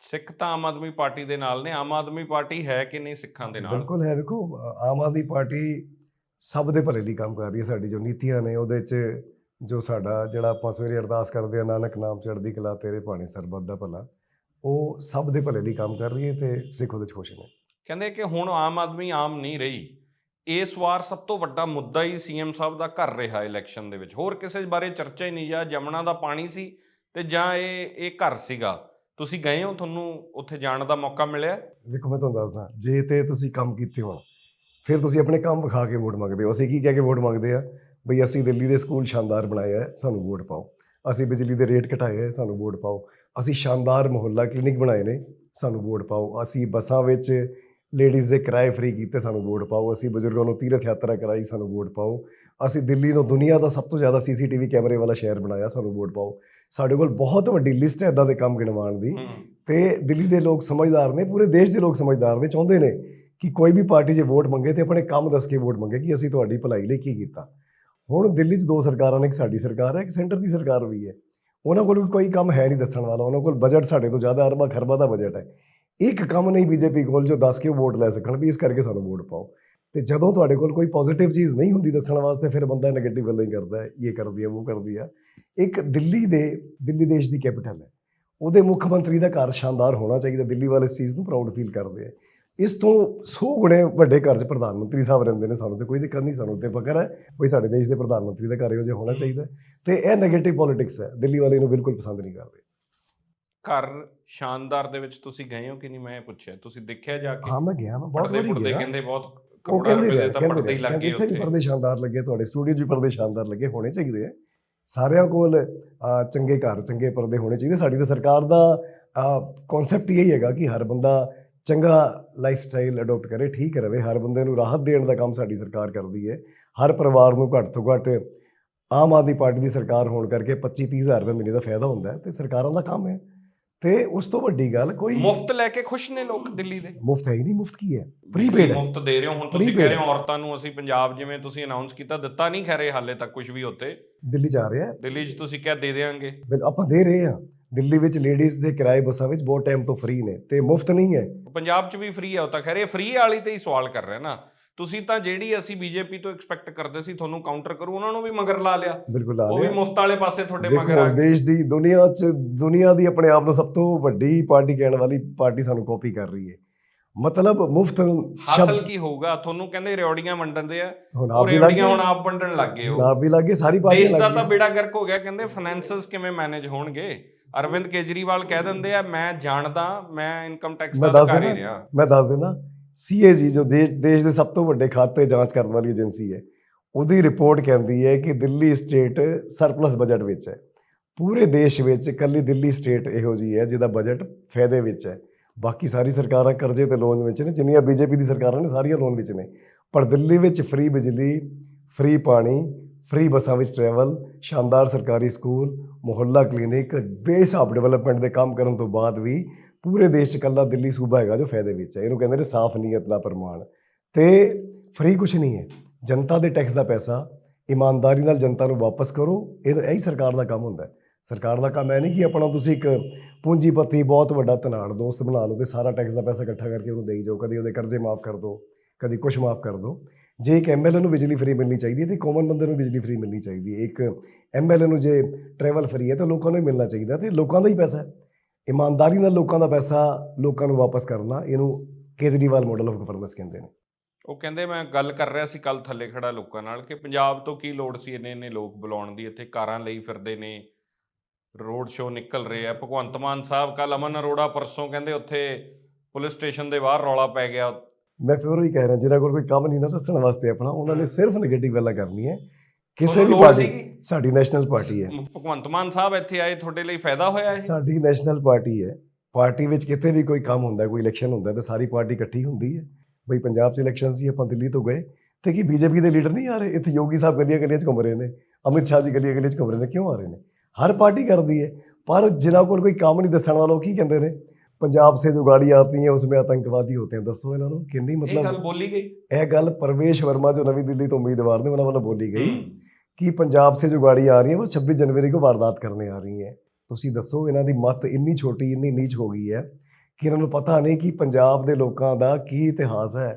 ਸਿੱਖ ਤਾਂ ਆਮ ਆਦਮੀ ਪਾਰਟੀ ਦੇ ਨਾਲ ਨੇ ਆਮ ਆਦਮੀ ਪਾਰਟੀ ਹੈ ਕਿ ਨਹੀਂ ਸਿੱਖਾਂ ਦੇ ਨਾਲ? ਬਿਲਕੁਲ ਹੈ ਵੇਖੋ ਆਮ ਆਦਮੀ ਪਾਰਟੀ ਸਭ ਦੇ ਭਲੇ ਲਈ ਕੰਮ ਕਰ ਰਹੀ ਹੈ ਸਾਡੀ ਜੋ ਨੀਤੀਆਂ ਨੇ ਉਹਦੇ 'ਚ ਜੋ ਸਾਡਾ ਜਿਹੜਾ ਆਪਾਂ ਸਵੇਰੇ ਅਰਦਾਸ ਕਰਦੇ ਆ ਨਾਨਕ ਨਾਮ ਚੜ੍ਹਦੀ ਕਲਾ ਤੇਰੇ ਭਾਣੇ ਸਰਬੱਤ ਦਾ ਭਲਾ ਉਹ ਸਭ ਦੇ ਭਲੇ ਲਈ ਕੰਮ ਕਰ ਰਹੀ ਹੈ ਤੇ ਸਿੱਖ ਉਹਦੇ 'ਚ ਖੁਸ਼ ਨੇ। ਕਹਿੰਦੇ ਕਿ ਹੁਣ ਆਮ ਆਦਮੀ ਆਮ ਨਹੀਂ ਰਹੀ। ਇਸ ਵਾਰ ਸਭ ਤੋਂ ਵੱਡਾ ਮੁੱਦਾ ਹੀ ਸੀਐਮ ਸਾਹਿਬ ਦਾ ਘਰ ਰਿਹਾ ਇਲੈਕਸ਼ਨ ਦੇ ਵਿੱਚ। ਹੋਰ ਕਿਸੇ ਬਾਰੇ ਚਰਚਾ ਹੀ ਨਹੀਂ ਜਾਂ ਜਮਨਾ ਦਾ ਪਾਣੀ ਸੀ ਤੇ ਜਾਂ ਇਹ ਇਹ ਘਰ ਸੀਗਾ। ਤੁਸੀਂ ਗਏ ਹੋ, ਤੁਹਾਨੂੰ ਉੱਥੇ ਜਾਣ ਦਾ ਮੌਕਾ ਮਿਲਿਆ? ਦੇਖੋ, ਮੈਂ ਤੁਹਾਨੂੰ ਦੱਸਦਾ, ਜੇ ਤੇ ਤੁਸੀਂ ਕੰਮ ਕੀਤੇ ਹੋਣ, ਫਿਰ ਤੁਸੀਂ ਆਪਣੇ ਕੰਮ ਵਿਖਾ ਕੇ ਵੋਟ ਮੰਗਦੇ ਹੋ। ਅਸੀਂ ਕੀ ਕਹਿ ਕੇ ਵੋਟ ਮੰਗਦੇ ਆ? ਬਈ ਅਸੀਂ ਦਿੱਲੀ ਦੇ ਸਕੂਲ ਸ਼ਾਨਦਾਰ ਬਣਾਏ ਆ, ਸਾਨੂੰ ਵੋਟ ਪਾਓ। ਅਸੀਂ ਬਿਜਲੀ ਦੇ ਰੇਟ ਘਟਾਏ ਆ, ਸਾਨੂੰ ਵੋਟ ਪਾਓ। ਅਸੀਂ ਸ਼ਾਨਦਾਰ ਮੁਹੱਲਾ ਕਲੀਨਿਕ ਬਣਾਏ ਨੇ, ਸਾਨੂੰ ਵੋਟ ਪਾਓ। ਅਸੀਂ ਬੱਸਾਂ ਵਿੱਚ ਲੇਡੀਜ਼ ਦੇ ਕਿਰਾਏ ਫ੍ਰੀ ਕੀਤੇ ਸਾਨੂੰ ਵੋਟ ਪਾਓ ਅਸੀਂ ਬਜ਼ੁਰਗਾਂ ਨੂੰ ਤੀਰਥ ਯਾਤਰਾ ਕਰਾਈ ਸਾਨੂੰ ਵੋਟ ਪਾਓ। ਅਸੀਂ ਦਿੱਲੀ ਨੂੰ ਦੁਨੀਆ ਦਾ ਸਭ ਤੋਂ ਜ਼ਿਆਦਾ ਸੀਸੀਟੀਵੀ ਕੈਮਰੇ ਵਾਲਾ ਸ਼ਹਿਰ ਬਣਾਇਆ ਸਾਨੂੰ ਵੋਟ ਪਾਓ। ਸਾਡੇ ਕੋਲ ਬਹੁਤ ਵੱਡੀ ਲਿਸਟ ਹੈ ਇਦਾਂ ਦੇ ਕੰਮ ਗਿਣਵਾਉਣ ਦੀ। ਤੇ ਦਿੱਲੀ ਦੇ ਲੋਕ ਸਮਝਦਾਰ ਨੇ ਪੂਰੇ ਦੇਸ਼ ਦੇ ਲੋਕ ਸਮਝਦਾਰ ਨੇ ਚਾਹੁੰਦੇ ਨੇ ਕਿ ਕੋਈ ਵੀ ਪਾਰਟੀ ਜੇ ਵੋਟ ਮੰਗੇ ਤੇ ਆਪਣੇ ਕੰਮ ਦੱਸ ਕੇ ਵੋਟ ਮੰਗੇ ਕਿ ਅਸੀਂ ਤੁਹਾਡੀ ਭਲਾਈ ਲਈ ਕੀ ਕੀਤਾ। ਹੁਣ ਦਿੱਲੀ 'ਚ ਦੋ ਸਰਕਾਰਾਂ ਨੇ ਇੱਕ ਸਾਡੀ ਸਰਕਾਰ ਹੈ ਇੱਕ ਸੈਂਟਰ ਦੀ ਸਰਕਾਰ ਵੀ ਹੈ। ਉਹਨਾਂ ਕੋਲ ਵੀ ਕੋਈ ਕੰਮ ਹੈ ਨਹੀਂ ਦੱਸਣ ਵਾਲਾ ਉਹਨਾਂ ਕੋਲ ਬਜਟ ਸਾਡੇ ਤੋਂ ਜ਼ਿਆਦਾ ਅਰਬਾਂ ਖਰਬਾਂ ਦਾ ਬਜਟ ਹੈ। ਇੱਕ ਕੰਮ ਨਹੀਂ ਬੀਜੇਪੀ ਕੋਲ ਜੋ ਦੱਸ ਕੇ ਵੋਟ ਲੈ ਸਕਣ ਵੀ ਇਸ ਕਰਕੇ ਸਾਨੂੰ ਵੋਟ ਪਾਓ। ਤੇ ਜਦੋਂ ਤੁਹਾਡੇ ਕੋਲ ਕੋਈ ਪੋਜ਼ਿਟਿਵ ਚੀਜ਼ ਨਹੀਂ ਹੁੰਦੀ ਦੱਸਣ ਵਾਸਤੇ, ਫਿਰ ਬੰਦਾ ਨੈਗੇਟਿਵ ਗੱਲਾਂ ਹੀ ਕਰਦਾ ਹੈ, ਇਹ ਕਰਦੀ ਹੈ, ਉਹ ਕਰਦੀ ਹੈ। ਇੱਕ ਦਿੱਲੀ ਦੇ, ਦਿੱਲੀ ਦੇਸ਼ ਦੀ ਕੈਪੀਟਲ ਹੈ। ਉਹਦੇ ਮੁੱਖ ਮੰਤਰੀ ਦਾ ਘਰ ਸ਼ਾਨਦਾਰ ਹੋਣਾ ਚਾਹੀਦਾ, ਦਿੱਲੀ ਵਾਲੇ ਇਸ ਚੀਜ਼ ਨੂੰ ਪ੍ਰਾਊਡ ਫੀਲ ਕਰਦੇ ਆ ਇਸ ਤੋਂ 100 ਗੁਣੇ ਵੱਡੇ ਘਰ 'ਚ ਪ੍ਰਧਾਨ ਮੰਤਰੀ ਸਾਹਿਬ ਰਹਿੰਦੇ ਨੇ ਸਾਨੂੰ ਤੇ ਕੋਈ ਦਿੱਕਤ ਨਹੀਂ, ਸਾਨੂੰ ਤੇ ਫਕਰ ਹੈ ਕੋਈ ਸਾਡੇ ਦੇਸ਼ ਦੇ ਪ੍ਰਧਾਨ ਮੰਤਰੀ ਦਾ ਘਰ ਇਹੋ ਜਿਹਾ ਹੋਣਾ ਚਾਹੀਦਾ ਤੇ ਇਹ 네ਗੇਟਿਵ ਪੋਲਿਟਿਕਸ ਹੈ, ਦਿੱਲੀ ਵਾਲੇ ਨੂੰ ਬਿਲਕੁਲ ਪਸੰਦ ਨਹੀਂ ਕਰਦੇ। ਘਰ ਸ਼ਾਨਦਾਰ ਦੇ ਵਿੱਚ ਤੁਸੀਂ ਗਏ ਹੋ ਕਿ ਨਹੀਂ ਮੈਂ ਇਹ ਪੁੱਛਿਆ? ਤੁਸੀਂ ਦੇਖਿਆ ਜਾ ਕੇ? ਹਾਂ ਮੈਂ ਗਿਆ ਮੈਂ ਬਹੁਤ ਪੁਰਦੇ ਗਿਆ। ਕਹਿੰਦੇ ਬਹੁਤ ਕਰੋੜਾਂ ਰੁਪਏ ਰਹੇ ਦੇ ਤਾਂ ਪਰਦੇ ਹੀ ਰਹੇ। ਲੱਗੇ ਇੱਥੇ ਵੀ ਉੱਥੇ। ਪਰਦੇ ਸ਼ਾਨਦਾਰ ਲੱਗੇ ਤੁਹਾਡੇ ਸਟੂਡੀਓ 'ਚ ਵੀ ਪਰਦੇ ਸ਼ਾਨਦਾਰ ਲੱਗੇ ਹੋਣੇ ਚਾਹੀਦੇ ਆ। ਸਾਰਿਆਂ ਕੋਲ ਚੰਗੇ ਘਰ ਚੰਗੇ ਪਰਦੇ ਹੋਣੇ ਚਾਹੀਦੇ। ਸਾਡੀ ਤਾਂ ਸਰਕਾਰ ਦਾ ਕਨਸੈਪਟ ਇਹ ਹੈਗਾ ਕਿ ਹਰ ਬੰਦਾ ਚੰਗਾ ਲਾਈਫ ਸਟਾਈਲ ਅਡਾਪਟ ਕਰੇ ਠੀਕ ਰਵੇ। ਹਰ ਬੰਦੇ ਨੂੰ ਰਾਹਤ ਦੇਣ ਦਾ ਕੰਮ ਸਾਡੀ ਸਰਕਾਰ ਕਰਦੀ ਹੈ। ਹਰ ਪਰਿਵਾਰ ਨੂੰ ਘੱਟ ਤੋਂ ਘੱਟ ਆਮ ਆਦਮੀ ਪਾਰਟੀ ਦੀ ਸਰਕਾਰ ਹੋਣ ਕਰਕੇ 25 30 ਹਜ਼ਾਰ ਰੁਪਏ ਮਹੀਨੇ ਦਾ ਫਾਇਦਾ ਹੁੰਦਾ ਹੈ ਤੇ ਸਰਕਾਰਾਂ ਦਾ ਕੰਮ ਹੈ। ਤੇ ਉਸ ਤੋਂ ਵੱਡੀ ਗੱਲ ਕੋਈ ਮੁਫਤ ਲੈ ਕੇ ਖੁਸ਼ ਨੇ ਲੋਕ ਦਿੱਲੀ ਦੇ? ਮੁਫਤ ਹੈ ਹੀ ਨਹੀਂ ਮੁਫਤ ਕੀ ਹੈ? ਪ੍ਰੀਪੇਡ ਮੁਫਤ ਦੇ ਰਹੇ ਹੋ ਹੁਣ ਤੁਸੀਂ ਕਹਿ ਰਹੇ ਹੋ। ਔਰਤਾਂ ਨੂੰ ਅਸੀਂ ਪੰਜਾਬ ਜਿਵੇਂ ਤੁਸੀਂ ਅਨਾਉਂਸ ਕੀਤਾ ਦਿੱਤਾ ਨਹੀਂ ਖਰੇ ਹਾਲੇ ਤੱਕ ਕੁਝ ਵੀ ਉੱਤੇ। ਦਿੱਲੀ ਜਾ ਰਿਹਾ ਹੈ। ਦਿੱਲੀ 'ਚ ਤੁਸੀਂ ਕਿਹਾ ਦੇ ਦੇਵਾਂਗੇ। ਬਿਲ ਆਪਾਂ ਦੇ ਰਹੇ ਹਾਂ। ਦਿੱਲੀ ਵਿੱਚ ਲੇਡੀਜ਼ ਦੇ ਕਿਰਾਏ ਬੱਸਾਂ ਵਿੱਚ ਬਹੁਤ ਟਾਈਮ ਤੋਂ ਫ੍ਰੀ ਨੇ ਤੇ ਮੁਫਤ ਨਹੀਂ ਹੈ। ਪੰਜਾਬ 'ਚ ਵੀ ਫ੍ਰੀ ਹੈ ਉਹ ਤਾਂ ਖਰੇ ਫ੍ਰੀ ਵਾਲੀ ਤੇ ਹੀ ਸਵਾਲ ਕਰ ਰਹੇ ਨਾ। ਤੁਸੀਂ ਤਾਂ ਜਿਹੜੀ ਅਸੀਂ ਬੀਜੇਪੀ ਤੋਂ ਐਕਸਪੈਕਟ ਕਰਦੇ ਸੀ ਤੁਹਾਨੂੰ ਕਾਊਂਟਰ ਕਰੂ ਉਹਨਾਂ ਨੂੰ ਵੀ ਮਗਰ ਲਾ ਲਿਆ। ਬਿਲਕੁਲ ਆ ਉਹ ਵੀ ਮੁਫਤ ਵਾਲੇ ਪਾਸੇ ਤੁਹਾਡੇ ਮਗਰ ਆ ਗਏ। ਦੇਸ਼ ਦੀ ਦੁਨੀਆ 'ਚ ਦੁਨੀਆ ਦੀ ਆਪਣੇ ਆਪ ਨੂੰ ਸਭ ਤੋਂ ਵੱਡੀ ਪਾਰਟੀ ਕਹਿਣ ਵਾਲੀ ਪਾਰਟੀ ਸਾਨੂੰ ਕਾਪੀ ਕਰ ਰਹੀ ਹੈ। ਮਤਲਬ ਮੁਫਤ ਹਾਸਲ ਕੀ ਹੋਊਗਾ? ਤੁਹਾਨੂੰ ਕਹਿੰਦੇ ਰਿਓੜੀਆਂ ਵੰਡਣ ਦੇ ਆ। ਉਹ ਲੱਗੇ ਰਿਓੜੀਆਂ ਹੁਣ ਆਪ ਵੰਡਣ ਲੱਗ ਗਏ ਹੋ ਆਪ ਵੀ ਲੱਗੇ ਸਾਰੀ ਪਾਰਟੀ ਦੇਸ਼ ਦਾ ਤਾਂ ਬੇੜਾ ਗਰਕ ਹੋ ਗਿਆ ਕਹਿੰਦੇ ਫਾਈਨੈਂਸਸ ਕਿਵੇਂ ਮੈਨੇਜ ਹੋਣਗੇ? ਅਰਵਿੰਦ ਕੇਜਰੀਵਾਲ ਕਹਿ ਦਿੰਦੇ ਆ ਮੈਂ ਜਾਣਦਾ ਮੈਂ ਇਨਕਮ ਟੈਕਸ ਦਾ ਅਧਿਕਾਰੀ। ਰਿਹਾ। ਮੈਂ ਦੱਸ ਦੇਣਾ ਸੀਏਜੀ ਜੋ ਦੇਸ਼ ਦੇਸ਼ ਦੇ ਸਭ ਤੋਂ ਵੱਡੇ ਖਾਤੇ ਜਾਂਚ ਕਰਨ ਵਾਲੀ ਏਜੰਸੀ ਹੈ, ਉਹਦੀ ਰਿਪੋਰਟ ਕਹਿੰਦੀ ਹੈ ਕਿ ਦਿੱਲੀ ਸਟੇਟ ਸਰਪਲਸ ਬਜਟ ਵਿੱਚ ਹੈ। ਪੂਰੇ ਦੇਸ਼ ਵਿੱਚ ਇਕੱਲੀ ਦਿੱਲੀ ਸਟੇਟ ਇਹੋ ਜੀ ਹੈ, ਜਿਹਦਾ ਬਜਟ ਫਾਇਦੇ ਵਿੱਚ ਹੈ। ਬਾਕੀ ਸਾਰੀ ਸਰਕਾਰਾਂ ਕਰਜ਼ੇ ਤੇ ਲੋਨ ਵਿੱਚ ਨੇ, ਜਿੰਨੀਆਂ ਬੀਜੇਪੀ ਦੀ ਸਰਕਾਰਾਂ ਨੇ, ਸਾਰੀਆਂ ਲੋਨ ਵਿੱਚ ਨੇ। ਪਰ ਦਿੱਲੀ ਵਿੱਚ ਫ੍ਰੀ ਬਿਜਲੀ ਫ੍ਰੀ ਪਾਣੀ ਫ੍ਰੀ ਬੱਸਾਂ ਵਿੱਚ ਟਰੈਵਲ ਸ਼ਾਨਦਾਰ ਸਰਕਾਰੀ ਸਕੂਲ, ਮੁਹੱਲਾ ਕਲੀਨਿਕ ਬੇਸਾਬ ਡਿਵੈਲਪਮੈਂਟ ਦੇ ਕੰਮ ਕਰਨ ਤੋਂ ਬਾਅਦ ਵੀ ਪੂਰੇ ਦੇਸ਼ 'ਚ ਇਕੱਲਾ ਦਿੱਲੀ ਸੂਬਾ ਹੈਗਾ ਜੋ ਫਾਇਦੇ ਵਿੱਚ ਹੈ। ਇਹਨੂੰ ਕਹਿੰਦੇ ਨੇ ਸਾਫ਼ ਨੀਅਤ ਦਾ ਪ੍ਰਮਾਣ। ਤੇ ਫ੍ਰੀ ਕੁਝ ਨਹੀਂ ਹੈ। ਜਨਤਾ ਦੇ ਟੈਕਸ ਦਾ ਪੈਸਾ, ਇਮਾਨਦਾਰੀ ਨਾਲ ਜਨਤਾ ਨੂੰ ਵਾਪਸ ਕਰੋ। ਇਹ ਇਹੀ ਸਰਕਾਰ ਦਾ ਕੰਮ ਹੁੰਦਾ ਹੈ। ਸਰਕਾਰ ਦਾ ਕੰਮ ਹੈ ਨਹੀਂ ਕਿ ਆਪਣਾ ਤੁਸੀਂ ਇੱਕ ਪੂੰਜੀਪਤੀ, ਬਹੁਤ ਵੱਡਾ ਧਨਾੜ ਦੋਸਤ ਬਣਾ ਲਓ ਤੇ ਸਾਰਾ ਟੈਕਸ ਦਾ ਪੈਸਾ ਇਕੱਠਾ ਕਰਕੇ ਉਹਨੂੰ ਦੇਈ ਜਾਓ। ਕਦੀ ਉਹਦੇ ਕਰਜ਼ੇ ਮਾਫ ਕਰ ਦਿਓ, ਕਦੀ ਕੁਝ ਮਾਫ ਕਰ ਦਿਓ। ਜੇ ਇੱਕ ਐਮਐਲਏ ਨੂੰ ਬਿਜਲੀ ਫ੍ਰੀ ਮਿਲਣੀ ਚਾਹੀਦੀ ਹੈ ਤੇ ਕਾਮਨ ਬੰਦੇ ਨੂੰ ਬਿਜਲੀ ਫ੍ਰੀ ਮਿਲਣੀ ਚਾਹੀਦੀ ਹੈ। ਇੱਕ ਐਮਐਲਏ ਨੂੰ ਜੇ ਟਰੈਵਲ ਫ੍ਰੀ ਹੈ ਤਾਂ ਲੋਕਾਂ ਨੂੰ ਹੀ ਮਿਲਣਾ ਚਾਹੀਦਾ ਤੇ ਲੋਕਾਂ ਦਾ ਹੀ ਪੈਸਾ ਹੈ। ਇਮਾਨਦਾਰੀ ਨਾਲ ਲੋਕਾਂ ਦਾ ਪੈਸਾ ਲੋਕਾਂ ਨੂੰ ਵਾਪਸ ਕਰਨਾ, ਇਹਨੂੰ ਕੇਜਰੀਵਾਲ ਮਾਡਲ ਆਫ ਗਵਰਨੈਂਸ ਕਹਿੰਦੇ ਨੇ। ਉਹ ਕਹਿੰਦੇ ਮੈਂ ਗੱਲ ਕਰ ਰਿਹਾ ਸੀ ਕੱਲ ਥੱਲੇ ਖੜਾ ਲੋਕਾਂ ਨਾਲ ਕਿ ਪੰਜਾਬ ਤੋਂ ਕੀ ਲੋੜ ਸੀ ਇੰਨੇ ਇੰਨੇ ਲੋਕ ਬੁਲਾਉਣ ਦੀ, ਇੱਥੇ ਕਾਰਾਂ ਲਈ ਫਿਰਦੇ ਨੇ ਰੋਡ ਸ਼ੋਅ ਨਿਕਲ ਰਹੇ ਆ, ਭਗਵੰਤ ਮਾਨ ਸਾਹਿਬ ਕੱਲ ਅਮਨ ਅਰੋੜਾ ਪਰਸੋਂ ਕਹਿੰਦੇ ਉੱਥੇ ਪੁਲਿਸ ਸਟੇਸ਼ਨ ਦੇ ਬਾਹਰ ਰੌਲਾ ਪੈ ਗਿਆ ਮੈਂ ਫਿਰ ਉਹੀ ਕਹਿ ਰਿਹਾ ਜਿਹਨਾਂ ਕੋਲ ਕੋਈ ਕੰਮ ਨਹੀਂ ਨਾ ਦੱਸਣ ਵਾਸਤੇ ਆਪਣਾ ਉਹਨਾਂ ਨੇ ਹਾਂ। ਸਿਰਫ 네ਗੇਟਿਵ ਗੱਲਾਂ ਕਰਨੀਆਂ ਕਿਸੇ ਤੁਹਾਨੂੰ ਵੀ ਪਾਰਟੀ? ਸਾਡੀ ਨੈਸ਼ਨਲ ਪਾਰਟੀ ਹੈ। ਭਗਵੰਤ ਮਾਨ ਸਾਹਿਬ ਇੱਥੇ ਆਏ ਤੁਹਾਡੇ ਲਈ ਫਾਇਦਾ ਹੋਇਆ ਇਹ? ਸਾਡੀ ਨੈਸ਼ਨਲ ਪਾਰਟੀ ਹੈ। ਪਾਰਟੀ ਵਿੱਚ ਕਿਤੇ ਵੀ ਕੋਈ ਕੰਮ ਹੁੰਦਾ ਕੋਈ ਇਲੈਕਸ਼ਨ ਹੁੰਦਾ ਤਾਂ ਸਾਰੀ ਪਾਰਟੀ ਇਕੱਠੀ ਹੁੰਦੀ ਹੈ। ਬਈ ਪੰਜਾਬ 'ਚ ਇਲੈਕਸ਼ਨ ਸੀ ਆਪਾਂ ਦਿੱਲੀ ਤੋਂ ਗਏ। ਤੇ ਕੀ ਬੀਜੇਪੀ ਦੇ ਲੀਡਰ ਨਹੀਂ ਆ ਰਹੇ? ਇੱਥੇ ਯੋਗੀ ਸਾਹਿਬ ਗਲੀਆਂ ਗਲੀਆਂ 'ਚ ਘੁੰਮ ਰਹੇ ਨੇ ਅਮਿਤ ਸ਼ਾਹ ਜੀ ਗਲੀਆਂ ਗਲੀਆਂ 'ਚ ਘੁੰਮ ਰਹੇ ਨੇ ਕਿਉਂ ਆ ਰਹੇ ਨੇ? ਹਰ ਪਾਰਟੀ ਕਰਦੀ ਹੈ। ਪਰ ਜਿਨ੍ਹਾਂ ਕੋਲ ਕੋਈ ਕੰਮ ਨਹੀਂ ਦੱਸਣ ਵਾਲਾ ਉਹ ਕੀ ਕਹਿੰਦੇ ਨੇ? ਪੰਜਾਬ ਸੇ ਜੋ ਗਾੜੀ ਆਤੀ ਹੈ ਉਸਮੇ ਆਤੰਕਵਾਦੀ ਹੋਤੇ ਹਨ ਦੱਸੋ ਇਹਨਾਂ ਨੂੰ ਕਿੰਨੀ ਇਹ ਗੱਲ ਮਤਲਬ ਬੋਲੀ ਗਈ ਇਹ ਗੱਲ ਪਰਵੇਸ਼ ਵਰਮਾ ਜੋ ਨਵੀਂ ਦਿੱਲੀ ਤੋਂ ਉਮੀਦਵਾਰ ਨੇ ਉਹਨਾਂ ਵੱਲੋਂ ਬੋਲੀ ਗਈ ਹੂੰ। कि पंजाब से जो गाड़ी आ रही है वो 26 जनवरी को वारदात करने आ रही है ਤੁਸੀਂ ਦੱਸੋ ਇਹਨਾਂ ਦੀ ਮੱਤ ਇੰਨੀ ਛੋਟੀ ਇੰਨੀ ਨੀਚ ਹੋ ਗਈ ਹੈ ਕਿ ਇਹਨਾਂ ਨੂੰ ਪਤਾ ਨਹੀਂ ਕਿ ਪੰਜਾਬ ਦੇ ਲੋਕਾਂ ਦਾ ਕੀ ਇਤਿਹਾਸ ਹੈ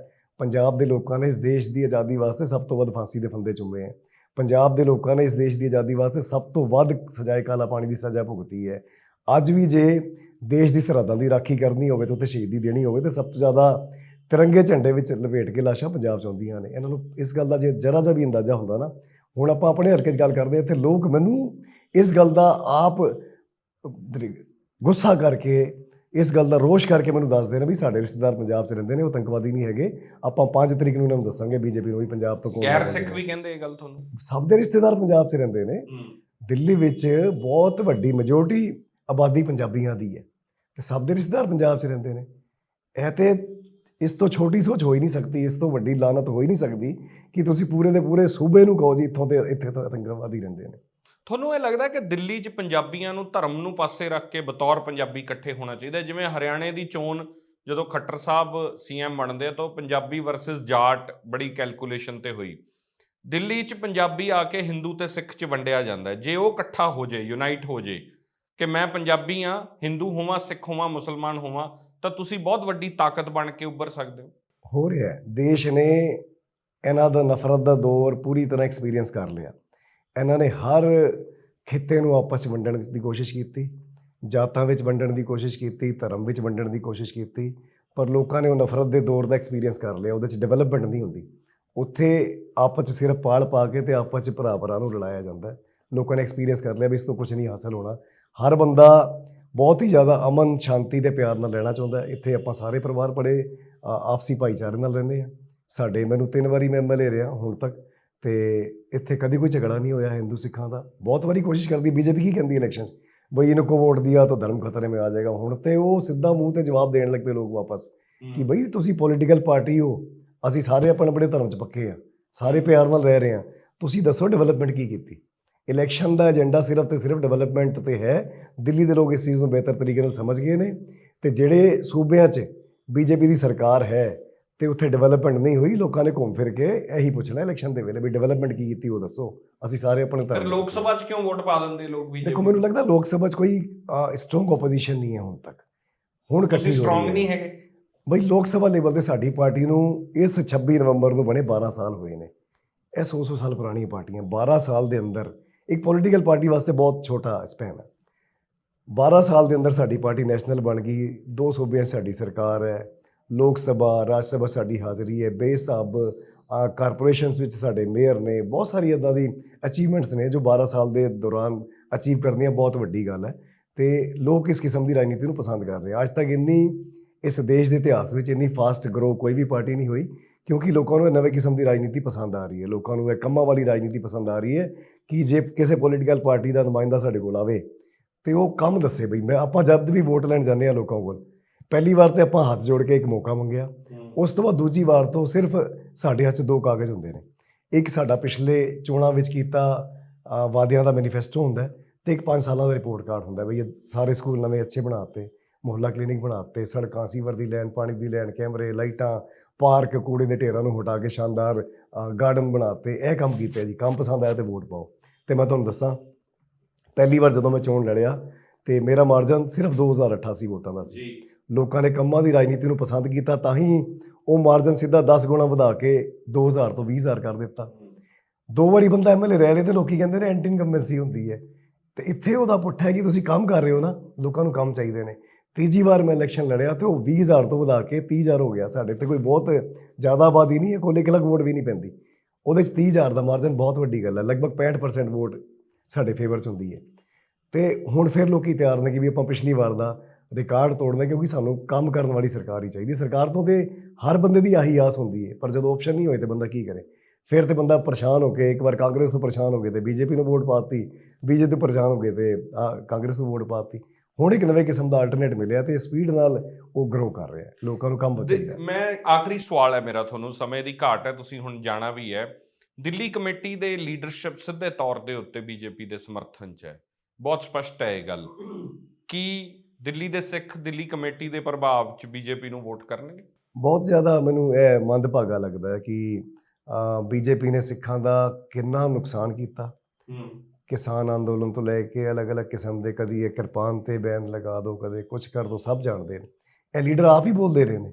ਪੰਜਾਬ ਦੇ ਲੋਕਾਂ ਨੇ ਇਸ ਦੇਸ਼ ਦੀ ਆਜ਼ਾਦੀ ਵਾਸਤੇ ਸਭ ਤੋਂ ਵੱਧ ਫਾਂਸੀ ਦੇ ਫੰਦੇ ਚੁੰਮੇ ਹੈ ਪੰਜਾਬ ਦੇ ਲੋਕਾਂ ਨੇ ਇਸ ਦੇਸ਼ ਦੀ ਆਜ਼ਾਦੀ ਵਾਸਤੇ ਸਭ ਤੋਂ ਵੱਧ ਸਜ਼ਾਏ ਕਾਲਾ ਪਾਣੀ ਦੀ ਸਜ਼ਾ ਭੁਗਤੀ ਹੈ ਅੱਜ ਵੀ ਜੇ ਦੇਸ਼ ਦੀ ਸਰਹੱਦਾਂ ਦੀ ਰਾਖੀ ਕਰਨੀ ਹੋਵੇ ਤਾਂ ਉੱਥੇ ਸ਼ਹੀਦੀ ਦੇਣੀ ਹੋਵੇ ਤਾਂ ਸਭ ਤੋਂ ਜ਼ਿਆਦਾ ਤਿਰੰਗੇ ਝੰਡੇ ਵਿੱਚ ਲਪੇਟ ਕੇ ਲਾਸ਼ਾਂ ਪੰਜਾਬ 'ਚ ਆਉਂਦੀਆਂ ਨੇ। ਇਹਨਾਂ ਨੂੰ ਇਸ ਗੱਲ ਦਾ ਜੇ ਜਰਾ ਜਿਹਾ ਵੀ ਅੰਦਾਜ਼ਾ ਹੁੰਦਾ ਨਾ ਹੁਣ ਆਪਾਂ ਆਪਣੇ ਹਲਕੇ 'ਚ ਗੱਲ ਕਰਦੇ ਇੱਥੇ ਲੋਕ ਮੈਨੂੰ ਇਸ ਗੱਲ ਦਾ ਆਪ ਗੁੱਸਾ ਕਰਕੇ ਇਸ ਗੱਲ ਦਾ ਰੋਸ਼ ਕਰਕੇ ਮੈਨੂੰ ਦੱਸਦੇ ਨੇ ਵੀ ਸਾਡੇ ਰਿਸ਼ਤੇਦਾਰ ਪੰਜਾਬ 'ਚ ਰਹਿੰਦੇ ਨੇ ਉਹ ਤੰਕਵਾਦੀ ਨਹੀਂ ਹੈਗੇ। ਆਪਾਂ 5 ਤਰੀਕ ਨੂੰ ਇਹਨਾਂ ਨੂੰ ਦੱਸਾਂਗੇ ਬੀਜੇਪੀ ਨੂੰ ਵੀ ਪੰਜਾਬ ਤੋਂ ਕੌਣ ਗੈਰ ਸਿੱਖ। ਵੀ ਕਹਿੰਦੇ ਇਹ ਗੱਲ ਤੁਹਾਨੂੰ। ਸਭ ਦੇ ਰਿਸ਼ਤੇਦਾਰ ਪੰਜਾਬ 'ਚ ਰਹਿੰਦੇ ਨੇ। ਦਿੱਲੀ ਵਿੱਚ ਬਹੁਤ ਵੱਡੀ ਮੈਜੋਰਟੀ ਆਬਾਦੀ ਪੰਜਾਬੀਆਂ ਦੀ ਹੈ। ਤੇ ਸਭ ਦੇ ਰਿਸ਼ਤੇਦਾਰ ਪੰਜਾਬ 'ਚ ਰਹਿੰਦੇ ਨੇ। ਇਹ ਤੇ ਇਸ ਤੋਂ ਛੋਟੀ ਸੋਚ ਹੋ ਹੀ ਨਹੀਂ ਸਕਦੀ, ਇਸ ਤੋਂ ਵੱਡੀ ਲਾਨਤ ਹੋ ਹੀ ਨਹੀਂ ਸਕਦੀ ਕਿ ਤੁਸੀਂ ਪੂਰੇ ਦੇ ਪੂਰੇ ਸੂਬੇ ਨੂੰ ਕਹੋ ਜੀ, ਇੱਥੋਂ ਤੇ, ਇੱਥੇ ਤੋਂ ਆਤੰਕਵਾਦੀ ਰਹਿੰਦੇ ਨੇ। ਤੁਹਾਨੂੰ ਇਹ ਲੱਗਦਾ ਕਿ ਦਿੱਲੀ 'ਚ ਪੰਜਾਬੀਆਂ ਨੂੰ ਧਰਮ ਨੂੰ ਪਾਸੇ ਰੱਖ ਕੇ ਬਤੌਰ ਪੰਜਾਬੀ ਇਕੱਠੇ ਹੋਣਾ ਚਾਹੀਦਾ? ਜਿਵੇਂ ਹਰਿਆਣੇ ਦੀ ਚੋਣ ਜਦੋਂ ਖੱਟਰ ਸਾਹਿਬ ਸੀਐਮ ਬਣਦੇ ਤਾਂ ਉਹ ਪੰਜਾਬੀ ਵਰਸਸ ਜਾਟ ਬੜੀ ਕੈਲਕੂਲੇਸ਼ਨ ਤੇ ਹੋਈ। ਦਿੱਲੀ 'ਚ ਪੰਜਾਬੀ ਆ ਕੇ ਹਿੰਦੂ ਤੇ ਸਿੱਖ 'ਚ ਵੰਡਿਆ ਜਾਂਦਾ ਜੇ ਉਹ ਇਕੱਠਾ ਹੋ ਜਾਏ ਯੂਨਾਈਟ ਹੋ ਜਾਏ ਕਿ ਮੈਂ ਪੰਜਾਬੀ ਆ ਹਿੰਦੂ ਹੋਵਾਂ, ਸਿੱਖ ਹੋਵਾਂ, ਮੁਸਲਮਾਨ ਹੋਵਾਂ, ਤਾਂ ਤੁਸੀਂ ਬਹੁਤ ਵੱਡੀ ਤਾਕਤ ਬਣ ਕੇ ਉੱਭਰ ਸਕਦੇ ਹੋ। ਹੋ ਰਿਹਾ ਹੈ। ਦੇਸ਼ ਨੇ ਇਹਨਾਂ ਦਾ ਨਫ਼ਰਤ ਦਾ ਦੌਰ ਪੂਰੀ ਤਰ੍ਹਾਂ ਐਕਸਪੀਰੀਅੰਸ ਕਰ ਲਿਆ। ਇਹਨਾਂ ਨੇ ਹਰ ਖਿੱਤੇ ਨੂੰ ਆਪਸ ਵਿੱਚ ਵੰਡਣ ਦੀ ਕੋਸ਼ਿਸ਼ ਕੀਤੀ, ਜਾਤਾਂ ਵਿੱਚ ਵੰਡਣ ਦੀ ਕੋਸ਼ਿਸ਼ ਕੀਤੀ, ਧਰਮ ਵਿੱਚ ਵੰਡਣ ਦੀ ਕੋਸ਼ਿਸ਼ ਕੀਤੀ, ਪਰ ਲੋਕਾਂ ਨੇ ਉਹ ਨਫ਼ਰਤ ਦੇ ਦੌਰ ਦਾ ਐਕਸਪੀਰੀਅੰਸ ਕਰ ਲਿਆ, ਉਹਦੇ 'ਚ ਡਿਵੈਲਪਮੈਂਟ ਨਹੀਂ ਹੁੰਦੀ। ਉੱਥੇ ਆਪਸ 'ਚ ਸਿਰਫ ਪਾਲ ਪਾ ਕੇ ਤੇ ਆਪਸ 'ਚ ਭਰਾ ਭਰਾ ਨੂੰ ਲੜਾਇਆ ਜਾਂਦਾ ਲੋਕਾਂ ਨੇ ਐਕਸਪੀਰੀਅੰਸ ਕਰ ਲਿਆ ਵੀ ਇਸ ਤੋਂ ਕੁਝ ਨਹੀਂ ਹਾਸਲ ਹੋਣਾ। ਹਰ ਬੰਦਾ ਬਹੁਤ ਹੀ ਜ਼ਿਆਦਾ ਅਮਨ ਸ਼ਾਂਤੀ ਤੇ ਪਿਆਰ ਨਾਲ ਰਹਿਣਾ ਚਾਹੁੰਦਾ। ਇੱਥੇ ਆਪਾਂ ਸਾਰੇ ਪਰਿਵਾਰ ਬੜੇ ਆਪਸੀ ਭਾਈਚਾਰੇ ਨਾਲ ਰਹਿੰਦੇ ਆ ਸਾਡੇ ਮੈਨੂੰ ਤਿੰਨ ਵਾਰੀ ਮੈਂ ਐਮਐਲਏ ਰਿਹਾ ਹੁਣ ਤੱਕ ਤੇ ਇੱਥੇ ਕਦੀ ਕੋਈ ਝਗੜਾ ਨਹੀਂ ਹੋਇਆ ਹਿੰਦੂ ਸਿੱਖਾਂ ਦਾ। ਬਹੁਤ ਵਾਰੀ ਕੋਸ਼ਿਸ਼ ਕਰਦੀ ਬੀਜੇਪੀ ਕੀ ਕਹਿੰਦੀ ਇਲੈਕਸ਼ਨ 'ਚ ਬਈ ਇਹਨੂੰ ਕੋ ਵੋਟ ਦਿਆ ਤਾਂ ਧਰਮ ਖਤਰੇ ਮੇਂ ਆ ਜਾਏਗਾ। ਹੁਣ ਤੇ ਉਹ ਸਿੱਧਾ ਮੂੰਹ ਤੇ ਜਵਾਬ ਦੇਣ ਲੱਗ ਪਏ ਲੋਕ ਵਾਪਸ ਕਿ ਬਈ ਤੁਸੀਂ ਪੋਲੀਟੀਕਲ ਪਾਰਟੀ ਹੋ ਅਸੀਂ ਸਾਰੇ ਆਪਣੇ ਆਪਣੇ ਧਰਮ 'ਚ ਪੱਕੇ ਆ ਸਾਰੇ ਪਿਆਰ ਨਾਲ ਰਹਿ ਰਹੇ ਆ ਤੁਸੀਂ ਦੱਸੋ ਡਿਵੈਲਪਮੈਂਟ ਕੀ ਕੀਤੀ? ਇਲੈਕਸ਼ਨ ਦਾ ਏਜੰਡਾ ਸਿਰਫ ਤੇ ਸਿਰਫ ਡਿਵੈਲਪਮੈਂਟ ਤੇ ਹੈ। ਦਿੱਲੀ ਦੇ ਲੋਕ ਇਸ ਚੀਜ਼ ਨੂੰ ਬਿਹਤਰ ਤਰੀਕੇ ਨਾਲ ਸਮਝ ਗਏ ਨੇ ਤੇ ਜਿਹੜੇ ਸੂਬਿਆਂ 'ਚ ਬੀਜੇਪੀ ਦੀ ਸਰਕਾਰ ਹੈ ਤੇ ਉੱਥੇ ਡਿਵੈਲਪਮੈਂਟ ਨਹੀਂ ਹੋਈ ਲੋਕਾਂ ਨੇ ਘੁੰਮ ਫਿਰ ਕੇ ਇਹੀ ਪੁੱਛਣਾ ਇਲੈਕਸ਼ਨ ਦੇ ਵੇਲੇ ਵੀ ਡਿਵੈਲਪਮੈਂਟ ਕੀ ਕੀਤੀ ਉਹ ਦੱਸੋ। ਅਸੀਂ ਸਾਰੇ ਆਪਣੇ ਫਿਰ ਧਰਮ ਲੋਕ ਸਭਾ 'ਚ ਕਿਉਂ ਵੋਟ ਪਾ ਦਿੰਦੇ ਲੋਕ ਦੇਖੋ ਬੀਜੇਪੀ ਮੈਨੂੰ ਲੱਗਦਾ ਲੋਕ ਸਭਾ 'ਚ ਕੋਈ ਸਟਰੋਂਗ ਆਪੋਜੀਸ਼ਨ ਨਹੀਂ ਹੈ ਹੁਣ ਤੱਕ। ਹੁਣ ਇਕੱਠੀ ਸਟਰੋਂਗ। ਨਹੀਂ ਹੈਗੇ। ਬਈ ਲੋਕ ਸਭਾ ਲੈਵਲ ਤੇ ਸਾਡੀ ਪਾਰਟੀ ਨੂੰ ਇਸ 26 ਨਵੰਬਰ ਨੂੰ ਬਣੇ 12 ਸਾਲ ਹੋਏ ਨੇ। ਇਹ 100-100 ਸਾਲ ਪੁਰਾਣੀਆਂ ਪਾਰਟੀਆਂ 12 ਸਾਲ ਦੇ ਅੰਦਰ ਇੱਕ ਪੋਲੀਟੀਕਲ ਪਾਰਟੀ ਵਾਸਤੇ ਬਹੁਤ ਛੋਟਾ ਸਪੈਨ ਹੈ। 12 ਸਾਲ ਦੇ ਅੰਦਰ ਸਾਡੀ ਪਾਰਟੀ ਨੈਸ਼ਨਲ ਬਣ ਗਈ, ਦੋ ਸੂਬਿਆਂ 'ਚ ਸਾਡੀ ਸਰਕਾਰ ਹੈ, ਲੋਕ ਸਭਾ, ਰਾਜ ਸਭਾ ਸਾਡੀ ਹਾਜ਼ਰੀ ਹੈ ਬੇਸਾਬ ਕਾਰਪੋਰੇਸ਼ਨਸ ਵਿੱਚ ਸਾਡੇ ਮੇਅਰ ਨੇ, ਬਹੁਤ ਸਾਰੀ ਇਦਾਂ ਦੀ ਅਚੀਵਮੈਂਟਸ ਨੇ ਜੋ 12 ਸਾਲ ਦੇ ਦੌਰਾਨ ਅਚੀਵ ਕਰਨੀਆਂ ਬਹੁਤ ਵੱਡੀ ਗੱਲ ਹੈ। ਤੇ ਲੋਕ ਇਸ ਕਿਸਮ ਦੀ ਰਾਜਨੀਤੀ ਨੂੰ ਪਸੰਦ ਕਰ ਰਹੇ ਅੱਜ ਤੱਕ ਇੰਨੀ ਇਸ ਦੇਸ਼ ਦੇ ਇਤਿਹਾਸ ਵਿੱਚ ਇੰਨੀ ਫਾਸਟ ਗਰੋ ਕੋਈ ਵੀ ਪਾਰਟੀ ਨਹੀਂ ਹੋਈ। ਕਿਉਂਕਿ ਲੋਕਾਂ ਨੂੰ ਇਹ ਨਵੇਂ ਕਿਸਮ ਦੀ ਰਾਜਨੀਤੀ ਪਸੰਦ ਆ ਰਹੀ ਹੈ। ਲੋਕਾਂ ਨੂੰ ਇਹ ਕੰਮਾਂ ਵਾਲੀ ਰਾਜਨੀਤੀ ਪਸੰਦ ਆ ਰਹੀ ਹੈ ਕਿ ਜੇ ਕਿਸੇ ਪੋਲੀਟੀਕਲ ਪਾਰਟੀ ਦਾ ਨੁਮਾਇੰਦਾ ਸਾਡੇ ਕੋਲ ਆਵੇ ਤੇ ਉਹ ਕੰਮ ਦੱਸੇ ਬਈ ਮੈਂ ਆਪਾਂ ਜਦ ਵੀ ਵੋਟ ਲੈਣ ਜਾਂਦੇ ਆ ਲੋਕਾਂ ਕੋਲ ਪਹਿਲੀ ਵਾਰ ਤੇ ਆਪਾਂ ਹੱਥ ਜੋੜ ਕੇ ਇੱਕ ਮੌਕਾ ਮੰਗਿਆ। ਉਸ ਤੋਂ ਬਾਅਦ ਦੂਜੀ ਵਾਰ ਤੋਂ ਸਿਰਫ ਸਾਡੇ ਹੱਥ 'ਚ ਦੋ ਕਾਗਜ਼ ਹੁੰਦੇ ਨੇ। ਇੱਕ ਸਾਡਾ ਪਿਛਲੇ ਚੋਣਾਂ ਵਿੱਚ ਕੀਤਾ ਅ, ਵਾਅਦਿਆਂ ਦਾ ਮੈਨੀਫੈਸਟੋ ਹੁੰਦਾ ਤੇ ਇੱਕ 5 ਸਾਲਾਂ ਦਾ ਰਿਪੋਰਟ ਕਾਰਡ ਹੁੰਦਾ ਬਈ ਇਹ ਸਾਰੇ ਸਕੂਲ ਨਵੇਂ ਅੱਛੇ ਬਣਾਤੇ ਮੁਹੱਲਾ ਕਲੀਨਿਕ ਬਣਾਤੇ ਸੜਕਾਂ ਸੀਵਰ ਦੀ ਲਾਈਨ ਪਾਣੀ ਦੀ ਲਾਈਨ ਕੈਮਰੇ ਲਾਈਟਾਂ ਪਾਰਕ ਕੂੜੇ ਦੇ ਢੇਰਾਂ ਨੂੰ ਹਟਾ ਕੇ ਸ਼ਾਨਦਾਰ ਗਾਰਡਨ ਬਣਾਤੇ ਇਹ ਕੰਮ ਕੀਤੇ ਜੀ। ਕੰਮ ਪਸੰਦ ਆਇਆ ਤੇ ਵੋਟ ਪਾਓ। ਤੇ ਮੈਂ ਤੁਹਾਨੂੰ ਦੱਸਾਂ ਪਹਿਲੀ ਵਾਰ ਜਦੋਂ ਮੈਂ ਚੋਣ ਲੜਿਆ ਤੇ ਮੇਰਾ ਮਾਰਜਨ ਸਿਰਫ 2088 ਵੋਟਾਂ ਦਾ ਸੀ। ਲੋਕਾਂ ਨੇ ਕੰਮਾਂ ਦੀ ਰਾਜਨੀਤੀ ਨੂੰ ਪਸੰਦ ਕੀਤਾ ਤਾਂ ਹੀ ਉਹ ਮਾਰਜਨ ਸਿੱਧਾ 10 ਗੁਣਾ ਵਧਾ ਕੇ 2000 ਤੋਂ 20000 ਕਰ ਦਿੱਤਾ। ਦੋ ਵਾਰੀ ਬੰਦਾ ਐਮਐਲਏ ਰਹਿ ਲੇ ਤੇ ਲੋਕੀ ਕਹਿੰਦੇ ਨੇ ਐਂਟੀ ਇਨਕੰਬੈਂਸੀ ਹੁੰਦੀ ਹੈ। ਤੇ ਇੱਥੇ ਉਹਦਾ ਪੁੱਠਾ ਹੈ ਕਿ ਤੁਸੀਂ ਕੰਮ ਕਰ ਰਹੇ ਹੋ ਨਾ ਲੋਕਾਂ ਨੂੰ ਕੰਮ ਚਾਹੀਦੇ ਨੇ। ਤੀਜੀ ਵਾਰ ਮੈਂ ਇਲੈਕਸ਼ਨ ਲੜਿਆ ਤੇ ਉਹ 20000 ਤੋਂ ਵਧਾ ਕੇ 30000 ਹੋ ਗਿਆ ਸਾਡੇ ਤੇ ਕੋਈ ਬਹੁਤ ਜ਼ਿਆਦਾ ਆਬਾਦੀ ਨਹੀਂ ਹੈ ਕੋਲੇ ਇੱਕ ਲੱਖ ਵੋਟ ਵੀ ਨਹੀਂ ਪੈਂਦੀ। ਉਹਦੇ ਚ 30000 ਦਾ ਮਾਰਜਨ ਬਹੁਤ ਵੱਡੀ ਗੱਲ ਹੈ, ਲਗਭਗ 65% ਵੋਟ ਸਾਡੇ ਫੇਵਰ ਚ ਹੁੰਦੀ ਹੈ। ਤੇ ਹੁਣ ਫਿਰ ਲੋਕੀ ਤਿਆਰ ਨੇ ਕਿ ਵੀ ਆਪਾਂ ਪਿਛਲੀ ਵਾਰ ਦਾ ਰਿਕਾਰਡ ਤੋੜਨਾ ਕਿਉਂਕਿ ਸਾਨੂੰ ਕੰਮ ਕਰਨ ਵਾਲੀ ਸਰਕਾਰ ਹੀ ਚਾਹੀਦੀ ਸਰਕਾਰ ਤੋਂ ਤੇ ਹਰ ਬੰਦੇ ਦੀ ਆਹੀ ਆਸ ਹੁੰਦੀ ਹੈ, ਪਰ ਜਦੋਂ ਆਪਸ਼ਨ ਨਹੀਂ ਹੋਏ ਤੇ ਬੰਦਾ ਕੀ ਕਰੇ? ਫਿਰ ਤੇ ਬੰਦਾ ਪਰੇਸ਼ਾਨ ਹੋ ਕੇ, ਇੱਕ ਵਾਰ ਕਾਂਗਰਸ ਤੋਂ ਪਰੇਸ਼ਾਨ ਹੋ ਗਏ ਤੇ ਬੀਜੇਪੀ ਨੂੰ ਵੋਟ ਪਾਤੀ ਬੀਜੇਪੀ ਤੋਂ ਪਰੇਸ਼ਾਨ ਹੋ ਗਏ ਤੇ ਕਾਂਗਰਸ ਨੂੰ ਵੋਟ ਪਾਤੀ ਹੁਣ ਇੱਕ ਨਵੇਂ ਕਿਸਮ ਦਾ ਆਲਟਰਨੇਟ ਮਿਲਿਆ ਤੇ ਸਪੀਡ ਨਾਲ ਉਹ ਗਰੋ ਕਰ ਰਿਹਾ ਲੋਕਾਂ ਨੂੰ ਕੰਮ ਚਾਹੀਦਾ ਮੈਂ ਆਖਰੀ ਸਵਾਲ ਹੈ ਮੇਰਾ ਤੁਹਾਨੂੰ ਸਮੇਂ ਦੀ ਘਾਟ ਹੈ ਤੁਸੀਂ ਹੁਣ ਜਾਣਾ ਵੀ ਹੈ। ਦਿੱਲੀ ਕਮੇਟੀ ਦੇ ਲੀਡਰਸ਼ਿਪ ਸਿੱਧੇ ਤੌਰ ਦੇ ਉੱਤੇ ਬੀਜੇਪੀ ਦੇ ਸਮਰਥਨ 'ਚ ਹੈ। ਬਹੁਤ ਸਪਸ਼ਟ ਹੈ ਇਹ ਗੱਲ। ਕੀ ਦਿੱਲੀ ਦੇ ਸਿੱਖ ਦਿੱਲੀ ਕਮੇਟੀ ਦੇ ਪ੍ਰਭਾਵ 'ਚ ਬੀਜੇਪੀ ਨੂੰ ਵੋਟ ਕਰਨਗੇ? ਬਹੁਤ ਜ਼ਿਆਦਾ ਮੈਨੂੰ ਇਹ ਮੰਦਭਾਗਾ ਲੱਗਦਾ ਹੈ ਕਿ ਬੀਜੇਪੀ ਨੇ ਸਿੱਖਾਂ ਦਾ ਕਿੰਨਾ ਨੁਕਸਾਨ ਕੀਤਾ। ਕਿਸਾਨ ਅੰਦੋਲਨ ਤੋਂ ਲੈ ਕੇ ਅਲੱਗ-ਅਲੱਗ ਕਿਸਮ ਦੇ ਕਦੀ ਇਹ ਕਿਰਪਾਨ ਤੇ ਬੈਨ ਲਗਾ ਦਿਓ ਕਦੇ ਕੁਝ ਕਰ ਦਿਓ ਸਭ ਜਾਣਦੇ ਨੇ। ਇਹ ਲੀਡਰ ਆਪ ਹੀ ਬੋਲਦੇ ਰਹੇ ਨੇ।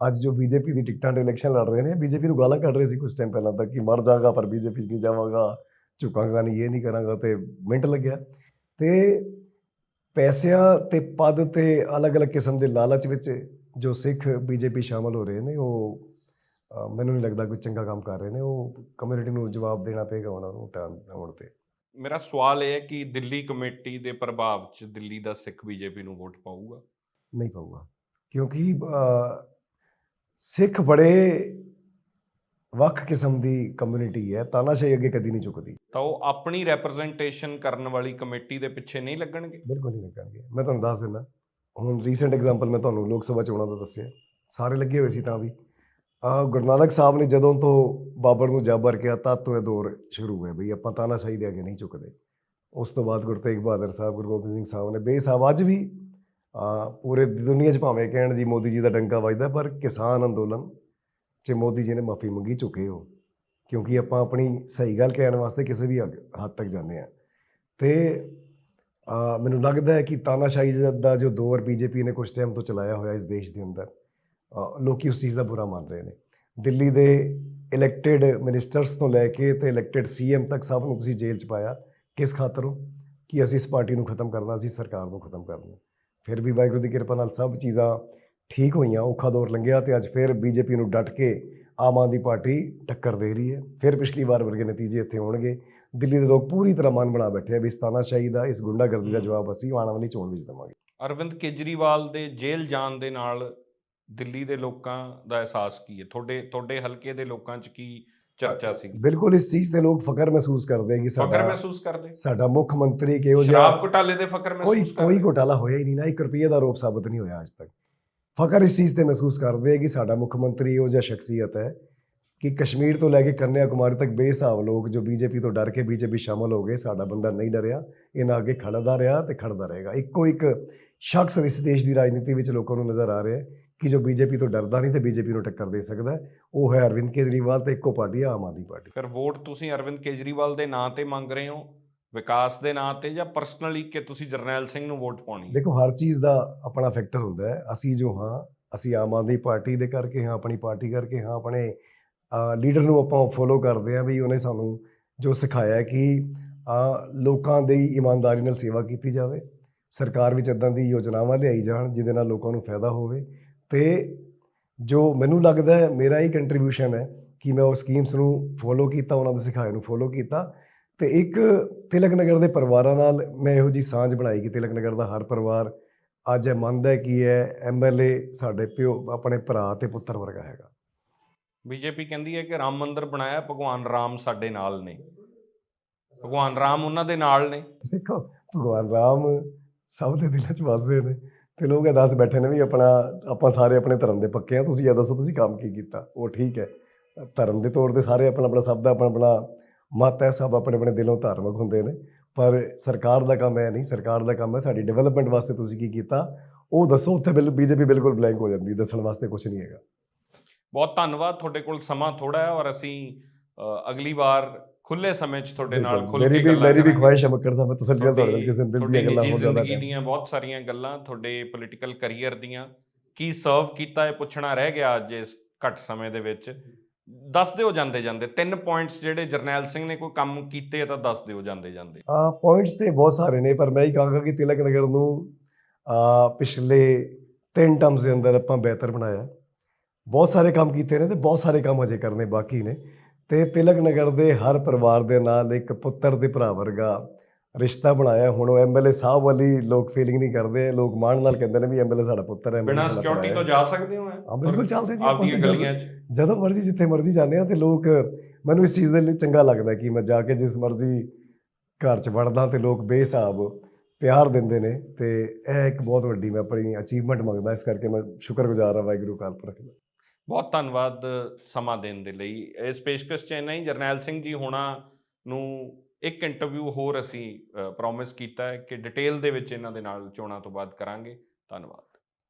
ਅੱਜ ਜੋ ਬੀਜੇਪੀ ਦੀ ਟਿਕਟਾਂ 'ਤੇ ਇਲੈਕਸ਼ਨ ਲੜ ਰਹੇ ਨੇ, ਬੀਜੇਪੀ ਨੂੰ ਗਾਲਾਂ ਕੱਢ ਰਹੇ ਸੀ ਕੁਝ ਟਾਈਮ ਪਹਿਲਾਂ ਤੱਕ ਕਿ ਮਰ ਜਾਗਾ ਪਰ ਬੀਜੇਪੀ 'ਚ ਨਹੀਂ ਜਾਵਾਂਗਾ, ਝੁਕਾਂਗਾ ਨਹੀਂ, ਇਹ ਨਹੀਂ ਕਰਾਂਗਾ ਤੇ ਮਿੰਟ ਲੱਗਿਆ। ਤੇ ਪੈਸਿਆਂ ਤੇ ਪਦ ਤੇ ਅਲੱਗ-ਅਲੱਗ ਕਿਸਮ ਦੇ ਲਾਲਚ ਵਿੱਚ ਜੋ ਸਿੱਖ ਬੀਜੇਪੀ ਸ਼ਾਮਲ ਹੋ ਰਹੇ ਨੇ, ਉਹ ਮੈਨੂੰ ਨਹੀਂ ਲੱਗਦਾ ਕੋਈ ਚੰਗਾ ਕੰਮ ਕਰ ਰਹੇ ਨੇ, ਉਹ ਕਮਿਊਨਿਟੀ ਨੂੰ ਜਵਾਬ ਦੇਣਾ ਪਏਗਾ ਉਹਨਾਂ ਨੂੰ ਟਾਈਮ ਹੋਣ ਤੇ। ਮੇਰਾ ਸਵਾਲ ਇਹ ਹੈ ਕਿ ਦਿੱਲੀ ਕਮੇਟੀ ਦੇ ਪ੍ਰਭਾਵ 'ਚ ਦਿੱਲੀ ਦਾ ਸਿੱਖ ਬੀਜੇਪੀ ਨੂੰ ਵੋਟ ਪਾਊਗਾ? ਨਹੀਂ ਪਾਊਗਾ। ਕਿਉਂਕਿ ਸਿੱਖ ਬੜੇ ਵੱਖ ਕਿਸਮ ਦੀ ਕਮਿਊਨਿਟੀ ਹੈ ਤਾਨਾਸ਼ਾਹੀ ਅੱਗੇ ਕਦੀ ਨਹੀਂ ਝੁਕਦੀ। ਤਾਂ ਉਹ ਆਪਣੀ ਰਿਪਰੈਜ਼ੈਂਟੇਸ਼ਨ ਕਰਨ ਵਾਲੀ ਕਮੇਟੀ ਦੇ ਪਿੱਛੇ ਨਹੀਂ ਲੱਗਣਗੇ? ਬਿਲਕੁਲ ਨਹੀਂ ਲੱਗਣਗੇ। ਮੈਂ ਤੁਹਾਨੂੰ ਦੱਸ ਦਿੰਦਾ ਹੁਣ ਰੀਸੈਂਟ ਐਗਜ਼ਾਮਪਲ ਮੈਂ ਤੁਹਾਨੂੰ ਲੋਕ ਸਭਾ ਚੋਣਾਂ ਦਾ ਦੱਸਿਆ। ਸਾਰੇ ਲੱਗੇ ਹੋਏ ਸੀ ਤਾਂ ਵੀ। ਗੁਰੂ ਨਾਨਕ ਸਾਹਿਬ ਨੇ ਜਦੋਂ ਤੋਂ ਬਾਬਰ ਨੂੰ ਜਾਬਰ ਕਿਹਾ, ਤਦ ਤੋਂ ਇਹ ਦੌਰ ਸ਼ੁਰੂ ਹੋਇਆ ਬਈ ਆਪਾਂ ਤਾਨਾਸ਼ਾਹੀ ਦੇ ਅੱਗੇ ਨਹੀਂ ਝੁਕਦੇ। ਉਸ ਤੋਂ ਬਾਅਦ ਗੁਰੂ ਤੇਗ ਬਹਾਦਰ ਸਾਹਿਬ, ਗੁਰੂ ਗੋਬਿੰਦ ਸਿੰਘ ਸਾਹਿਬ ਨੇ ਬੇਸਾਬ ਅੱਜ ਵੀ ਪੂਰੇ ਦੁਨੀਆ 'ਚ ਭਾਵੇਂ ਕਹਿਣ ਜੀ ਮੋਦੀ ਜੀ ਦਾ ਡੰਕਾ ਵੱਜਦਾ, ਪਰ ਕਿਸਾਨ ਅੰਦੋਲਨ 'ਚ ਮੋਦੀ ਜੀ ਨੇ ਮਾਫੀ ਮੰਗੀ ਚੁੱਕੇ ਹੋ ਕਿਉਂਕਿ ਆਪਾਂ ਆਪਣੀ ਸਹੀ ਗੱਲ ਕਹਿਣ ਵਾਸਤੇ ਕਿਸੇ ਵੀ ਹੱਦ ਹੱਦ ਤੱਕ ਜਾਂਦੇ ਆ ਤੇ ਮੈਨੂੰ ਲੱਗਦਾ ਹੈ ਕਿ ਤਾਨਾਸ਼ਾਹੀ ਦਾ ਜੋ ਦੌਰ ਬੀਜੇਪੀ ਨੇ ਕੁਝ ਟਾਈਮ ਤੋਂ ਚਲਾਇਆ ਹੋਇਆ ਇਸ ਦੇਸ਼ ਦੇ ਅੰਦਰ ਲੋਕੀ ਉਸ ਚੀਜ਼ ਦਾ ਬੁਰਾ ਮੰਨ ਰਹੇ ਨੇ। ਦਿੱਲੀ ਦੇ ਇਲੈਕਟਿਡ ਮਿਨਿਸਟਰਸ ਤੋਂ ਲੈ ਕੇ ਤੇ ਇਲੈਕਟਿਡ ਸੀਐਮ ਤੱਕ ਸਭ ਨੂੰ ਤੁਸੀਂ ਜੇਲ੍ਹ 'ਚ ਪਾਇਆ। ਕਿਸ ਖਾਤਰੋਂ ਕਿ ਅਸੀਂ ਇਸ ਪਾਰਟੀ ਨੂੰ ਖਤਮ ਕਰਨਾ ਅਸੀਂ ਸਰਕਾਰ ਨੂੰ ਖਤਮ ਕਰਨਾ। ਫਿਰ ਵੀ ਵਾਹਿਗੁਰੂ ਦੀ ਕਿਰਪਾ ਨਾਲ ਸਭ ਚੀਜ਼ਾਂ ਠੀਕ ਹੋਈਆਂ ਔਖਾ ਦੌਰ ਲੰਘਿਆ ਤੇ ਅੱਜ ਫਿਰ ਬੀਜੇਪੀ ਨੂੰ ਡਟ ਕੇ ਆਮ ਆਦਮੀ ਪਾਰਟੀ ਟੱਕਰ ਦੇ ਰਹੀ ਹੈ। ਫਿਰ ਪਿਛਲੀ ਵਾਰ ਵਰਗੇ ਨਤੀਜੇ ਇੱਥੇ ਹੋਣਗੇ ਦਿੱਲੀ ਦੇ ਲੋਕ ਪੂਰੀ ਤਰ੍ਹਾਂ ਮਨ ਬਣਾ ਬੈਠੇ ਆ ਵੀ ਇਸ ਤਾਨਾਸ਼ਾਹੀ ਦਾ ਇਸ ਗੁੰਡਾਗਰਦੀ ਦਾ ਜਵਾਬ ਅਸੀਂ ਆਉਣ ਵਾਲੀ ਚੋਣ ਵਿੱਚ ਦੇਵਾਂਗੇ। ਅਰਵਿੰਦ ਕੇਜਰੀਵਾਲ ਦੇ ਜੇਲ੍ਹ ਜਾਣ ਦੇ ਨਾਲ ਦਿੱਲੀ ਦੇ ਲੋਕਾਂ ਦਾ ਅਹਿਸਾਸ ਕੀ ਹੈ? ਤੁਹਾਡੇ ਤੁਹਾਡੇ ਹਲਕੇ ਦੇ ਲੋਕਾਂ 'ਚ ਕੀ ਚਰਚਾ ਸੀ ਬਿਲਕੁਲ ਇਸ ਚੀਜ਼ ਤੇ ਲੋਕ ਫਖਰ ਮਹਿਸੂਸ ਕਰਦੇ ਕਿ ਫਕਰ ਸਾਡਾ ਮਹਿਸੂਸ ਕਰਦੇ? ਸਾਡਾ ਮੁੱਖ ਮੰਤਰੀ ਕਿਹੋ ਸ਼ਰਾਬ ਜਿਹਾ ਘੁਟਾਲੇ ਦੇ ਫਕਰ ਕੋਈ ਮਹਿਸੂਸ ਕੋਈ ਕਰਦੇ? ਘੋਟਾਲਾ ਹੋਇਆ ਹੀ ਨਹੀਂ ਨਾ 1 ਰੁਪਏ ਦਾ ਆਰੋਪ ਸਾਬਤ ਨਹੀਂ ਹੋਇਆ ਅੱਜ ਤੱਕ। ਫਖਰ ਇਸ ਚੀਜ਼ ਤੇ ਮਹਿਸੂਸ ਕਰਦੇ ਕਿ ਸਾਡਾ ਮੁੱਖ ਮੰਤਰੀ ਉਹ ਜਿਹਾ ਸ਼ਖਸੀਅਤ ਹੈ ਕਿ ਕਸ਼ਮੀਰ ਤੋਂ ਲੈ ਕੇ ਕੰਨਿਆ ਕੁਮਾਰੀ ਤੱਕ ਬੇਹਿਸਾਬ ਲੋਕ ਜੋ ਬੀਜੇਪੀ ਤੋਂ ਡਰ ਕੇ ਬੀਜੇਪੀ ਸ਼ਾਮਲ ਹੋ ਗਏ ਸਾਡਾ ਬੰਦਾ ਨਹੀਂ ਡਰਿਆ। ਇਹਨਾਂ ਅੱਗੇ ਖੜਦਾ ਰਿਹਾ ਤੇ ਖੜਦਾ ਰਹੇਗਾ। ਇੱਕੋ ਇੱਕ ਸ਼ਖਸ ਇਸ ਦੇਸ਼ ਦੀ ਰਾਜਨੀਤੀ ਵਿੱਚ ਲੋਕਾਂ ਨੂੰ ਨਜ਼ਰ ਆ ਰਿਹਾ ਹੈ ਕਿ ਜੋ ਬੀਜੇਪੀ ਤੋਂ ਡਰਦਾ ਨਹੀਂ ਤੇ ਬੀਜੇਪੀ ਨੂੰ ਟੱਕਰ ਦੇ ਸਕਦਾ ਉਹ ਹੈ ਅਰਵਿੰਦ ਕੇਜਰੀਵਾਲ ਤੇ ਇੱਕੋ ਪਾਰਟੀ ਆਮ ਆਦਮੀ ਪਾਰਟੀ। ਫਿਰ ਵੋਟ ਤੁਸੀਂ ਅਰਵਿੰਦ ਕੇਜਰੀਵਾਲ ਦੇ ਨਾਂ ਤੇ ਮੰਗ ਰਹੇ ਹੋ? ਵਿਕਾਸ ਦੇ ਨਾਂ ਤੇ ਜਾਂ ਪਰਸਨਲੀ ਕਿ ਤੁਸੀਂ ਜਰਨੈਲ ਸਿੰਘ ਨੂੰ ਵੋਟ ਪਾਉਣੀ ਦੇਖੋ ਹਰ ਚੀਜ਼ ਦਾ ਆਪਣਾ ਫੈਕਟਰ ਹੁੰਦਾ ਹੈ। ਅਸੀਂ ਜੋ ਹਾਂ ਅਸੀਂ ਆਮ ਆਦਮੀ ਪਾਰਟੀ ਦੇ ਕਰਕੇ ਹਾਂ ਆਪਣੀ ਪਾਰਟੀ ਕਰਕੇ ਹਾਂ ਆਪਣੇ ਲੀਡਰ ਨੂੰ ਆਪਾਂ ਫੋਲੋ ਕਰਦੇ ਹਾਂ ਵੀ ਉਹਨੇ ਸਾਨੂੰ ਜੋ ਸਿਖਾਇਆ ਕਿ ਲੋਕਾਂ ਦੀ ਇਮਾਨਦਾਰੀ ਨਾਲ ਸੇਵਾ ਕੀਤੀ ਜਾਵੇ। ਸਰਕਾਰ ਵਿੱਚ ਇਦਾਂ ਦੀ ਯੋਜਨਾਵਾਂ ਲਿਆਈ ਜਾਣ ਜਿਹਦੇ ਨਾਲ ਲੋਕਾਂ ਨੂੰ ਫਾਇਦਾ ਹੋਵੇ। ਤੇ ਜੋ ਮੈਨੂੰ ਲੱਗਦਾ ਹੈ ਮੇਰਾ ਹੀ ਕੰਟਰੀਬਿਊਸ਼ਨ ਹੈ ਕਿ ਮੈਂ ਉਹ ਸਕੀਮਸ ਨੂੰ ਫੋਲੋ ਕੀਤਾ ਉਹਨਾਂ ਦੇ ਸਿਖਾਏ ਨੂੰ ਫੋਲੋ ਕੀਤਾ ਤੇ ਇੱਕ ਤਿਲਕ ਨਗਰ ਦੇ ਪਰਿਵਾਰਾਂ ਨਾਲ ਮੈਂ ਇਹੋ ਜੀ ਸਾਂਝ ਬਣਾਈ ਕਿ ਤਿਲਕ ਨਗਰ ਦਾ ਹਰ ਪਰਿਵਾਰ ਅੱਜ ਇਹ ਮੰਨਦਾ ਹੈ ਕਿ ਇਹ ਐਮਐਲਏ ਸਾਡੇ ਪਿਓ ਆਪਣੇ ਭਰਾ ਤੇ ਪੁੱਤਰ ਵਰਗਾ ਹੈਗਾ। ਬੀਜੇਪੀ ਕਹਿੰਦੀ ਹੈ ਕਿ ਰਾਮ ਮੰਦਿਰ ਬਣਾਇਆ ਭਗਵਾਨ ਰਾਮ ਸਾਡੇ ਨਾਲ ਨੇ। ਭਗਵਾਨ ਰਾਮ ਉਹਨਾਂ ਦੇ ਨਾਲ ਨੇ। ਦੇਖੋ ਭਗਵਾਨ ਰਾਮ ਸਭ ਦੇ ਦਿਲਾਂ 'ਚ ਵਸਦੇ ਨੇ। ਤੇ ਲੋਕ ਇਹ ਦੱਸ ਬੈਠੇ ਨੇ ਵੀ ਆਪਣਾ, ਆਪਾਂ ਸਾਰੇ ਆਪਣੇ ਧਰਮ ਦੇ ਪੱਕੇ ਆ, ਤੁਸੀਂ ਇਹ ਦੱਸੋ, ਤੁਸੀਂ ਕੰਮ ਕੀ ਕੀਤਾ? ਉਹ ਠੀਕ ਹੈ। ਧਰਮ ਦੇ ਤੌਰ ਤੇ ਸਾਰੇ ਆਪਣਾ ਆਪਣਾ ਸਭ ਦਾ ਆਪਣਾ ਆਪਣਾ ਮਤ ਹੈ, ਸਭ ਆਪਣੇ ਆਪਣੇ ਦਿਲੋਂ ਧਾਰਮਿਕ ਹੁੰਦੇ ਨੇ। ਪਰ ਸਰਕਾਰ ਦਾ ਕੰਮ ਹੈ ਨਹੀਂ, ਸਰਕਾਰ ਦਾ ਕੰਮ ਹੈ, ਸਾਡੀ ਡਿਵੈਲਪਮੈਂਟ ਵਾਸਤੇ ਤੁਸੀਂ ਕੀ ਕੀਤਾ? ਉਹ ਦੱਸੋ, ਉੱਥੇ ਬਿਲ, ਬੀਜੇਪੀ ਬਿਲਕੁਲ ਬਲੈਂਕ ਹੋ ਜਾਂਦੀ ਦੱਸਣ ਵਾਸਤੇ ਕੁਝ ਨਹੀਂ ਹੈਗਾ। ਬਹੁਤ ਧੰਨਵਾਦ, ਤੁਹਾਡੇ ਕੋਲ ਸਮਾਂ ਥੋੜਾ ਹੈ ਔਰ ਅਸੀਂ ਅਗਲੀ ਵਾਰ ਖੁੱਲੇ ਸਮੇਂ 'ਚ ਤੁਹਾਡੇ ਨਾਲ। ਖੁੱਲ ਕੇ ਗੱਲਾਂ ਮੇਰੀ ਵੀ। ਖੁਆਇਸ਼ ਹੈ ਮੱਕੜ ਸਾਹਿਬ ਤਸੱਲੀ ਨਾਲ ਤੁਹਾਡੇ ਨਾਲ ਕਿਸੇ ਦਿਲ ਦੀਆਂ ਗੱਲਾਂ ਹੋ ਜ਼ਿਆਦਾ ਜ਼ਿੰਦਗੀ ਦੀਆਂ ਬਹੁਤ ਸਾਰੀਆਂ ਗੱਲਾਂ ਤੁਹਾਡੇ ਪੋਲੀਟੀਕਲ ਕੈਰੀਅਰ ਦੀਆਂ ਕੀ ਸਰਵ ਕੀਤਾ ਇਹ ਪੁੱਛਣਾ ਰਹਿ ਗਿਆ ਅੱਜ ਇਸ ਘੱਟ ਸਮੇਂ ਦੇ ਵਿੱਚ। ਦੱਸ ਦਿਓ ਜਾਂਦੇ ਜਾਂਦੇ ਤਿੰਨ ਪੁਆਇੰਟਸ ਜਿਹੜੇ ਜਰਨੈਲ ਸਿੰਘ ਨੇ ਕੋਈ ਕੰਮ ਕੀਤੇ ਆ ਤਾਂ ਦੱਸ ਦਿਓ ਜਾਂਦੇ ਜਾਂਦੇ ਆ ਪੁਆਇੰਟਸ ਤੇ ਬਹੁਤ ਸਾਰੇ ਨੇ ਪਰ ਮੈਂ ਹੀ ਕਹਾਂਗਾ ਕਿ ਤਿਲਕ ਨਗਰ ਨੂੰ ਆ ਪਿਛਲੇ ਤਿੰਨ ਟਰਮਸ ਦੇ ਅੰਦਰ ਆਪਾਂ ਬਿਹਤਰ ਬਣਾਇਆ। ਬਹੁਤ ਸਾਰੇ ਕੰਮ ਕੀਤੇ ਨੇ ਤੇ ਬਹੁਤ ਸਾਰੇ ਕੰਮ ਅਜੇ ਕਰਨੇ ਬਾਕੀ ਨੇ। ਤੇ ਤਿਲਕ ਨਗਰ ਦੇ ਹਰ ਪਰਿਵਾਰ ਦੇ ਨਾਲ ਇੱਕ ਪੁੱਤਰ ਦੇ ਭਰਾ ਵਰਗਾ ਰਿਸ਼ਤਾ ਬਣਾਇਆ। ਹੁਣ ਉਹ ਐਮਐਲਏ ਸਾਹਿਬ ਵਾਲੀ ਲੋਕ ਫੀਲਿੰਗ ਨਹੀਂ ਕਰਦੇ। ਲੋਕ ਮਾਣ ਨਾਲ ਕਹਿੰਦੇ ਨੇ ਵੀ ਐਮਐਲਏ ਸਾਡਾ ਪੁੱਤਰ ਹੈ ਬਿਨਾਂ ਸਿਕਿਉਰਿਟੀ ਤੋਂ ਜਾ ਸਕਦੇ ਹੋ ਹਾਂ ਬਿਲਕੁਲ ਚੱਲਦੇ ਜੀ। ਆਪਾਂ ਆਪਦੀਆਂ ਤਾਂ ਗਲੀਆਂ 'ਚ। ਜਦੋਂ ਮਰਜ਼ੀ ਜਿੱਥੇ ਮਰਜ਼ੀ ਜਾਂਦੇ ਆ ਤੇ ਲੋਕ ਮੈਨੂੰ ਇਸ ਚੀਜ਼ ਦੇ ਲਈ ਚੰਗਾ ਲੱਗਦਾ ਕਿ ਮੈਂ ਜਾ ਕੇ ਜਿਸ ਮਰਜ਼ੀ ਘਰ 'ਚ ਵੜਦਾ ਤੇ ਲੋਕ ਬੇਹਿਸਾਬ ਪਿਆਰ ਦਿੰਦੇ ਨੇ ਤੇ ਇਹ ਇੱਕ ਬਹੁਤ ਵੱਡੀ ਮੈਂ ਆਪਣੀ ਅਚੀਵਮੈਂਟ ਮੰਗਦਾ। ਇਸ ਕਰਕੇ ਮੈਂ ਸ਼ੁਕਰਗੁਜ਼ਾਰ ਹਾਂ ਵਾਹਿਗੁਰੂ ਕਾਲ ਪੁਰਖ ਦਾ। ਬਹੁਤ ਧੰਨਵਾਦ ਸਮਾਂ ਦੇਣ ਦੇ ਲਈ। ਇਸ ਪੇਸ਼ਕਸ਼ 'ਚ ਇੰਨਾ ਹੀ। ਜਰਨੈਲ ਸਿੰਘ ਜੀ ਹੋਣਾ ਨੂੰ ਇੱਕ ਇੰਟਰਵਿਊ ਹੋਰ ਅਸੀਂ ਪ੍ਰੋਮਿਸ ਕੀਤਾ ਹੈ ਕਿ ਡਿਟੇਲ ਦੇ ਵਿੱਚ ਇਹਨਾਂ ਦੇ ਨਾਲ ਚੋਣਾਂ ਤੋਂ ਬਾਅਦ ਕਰਾਂਗੇ। ਧੰਨਵਾਦ।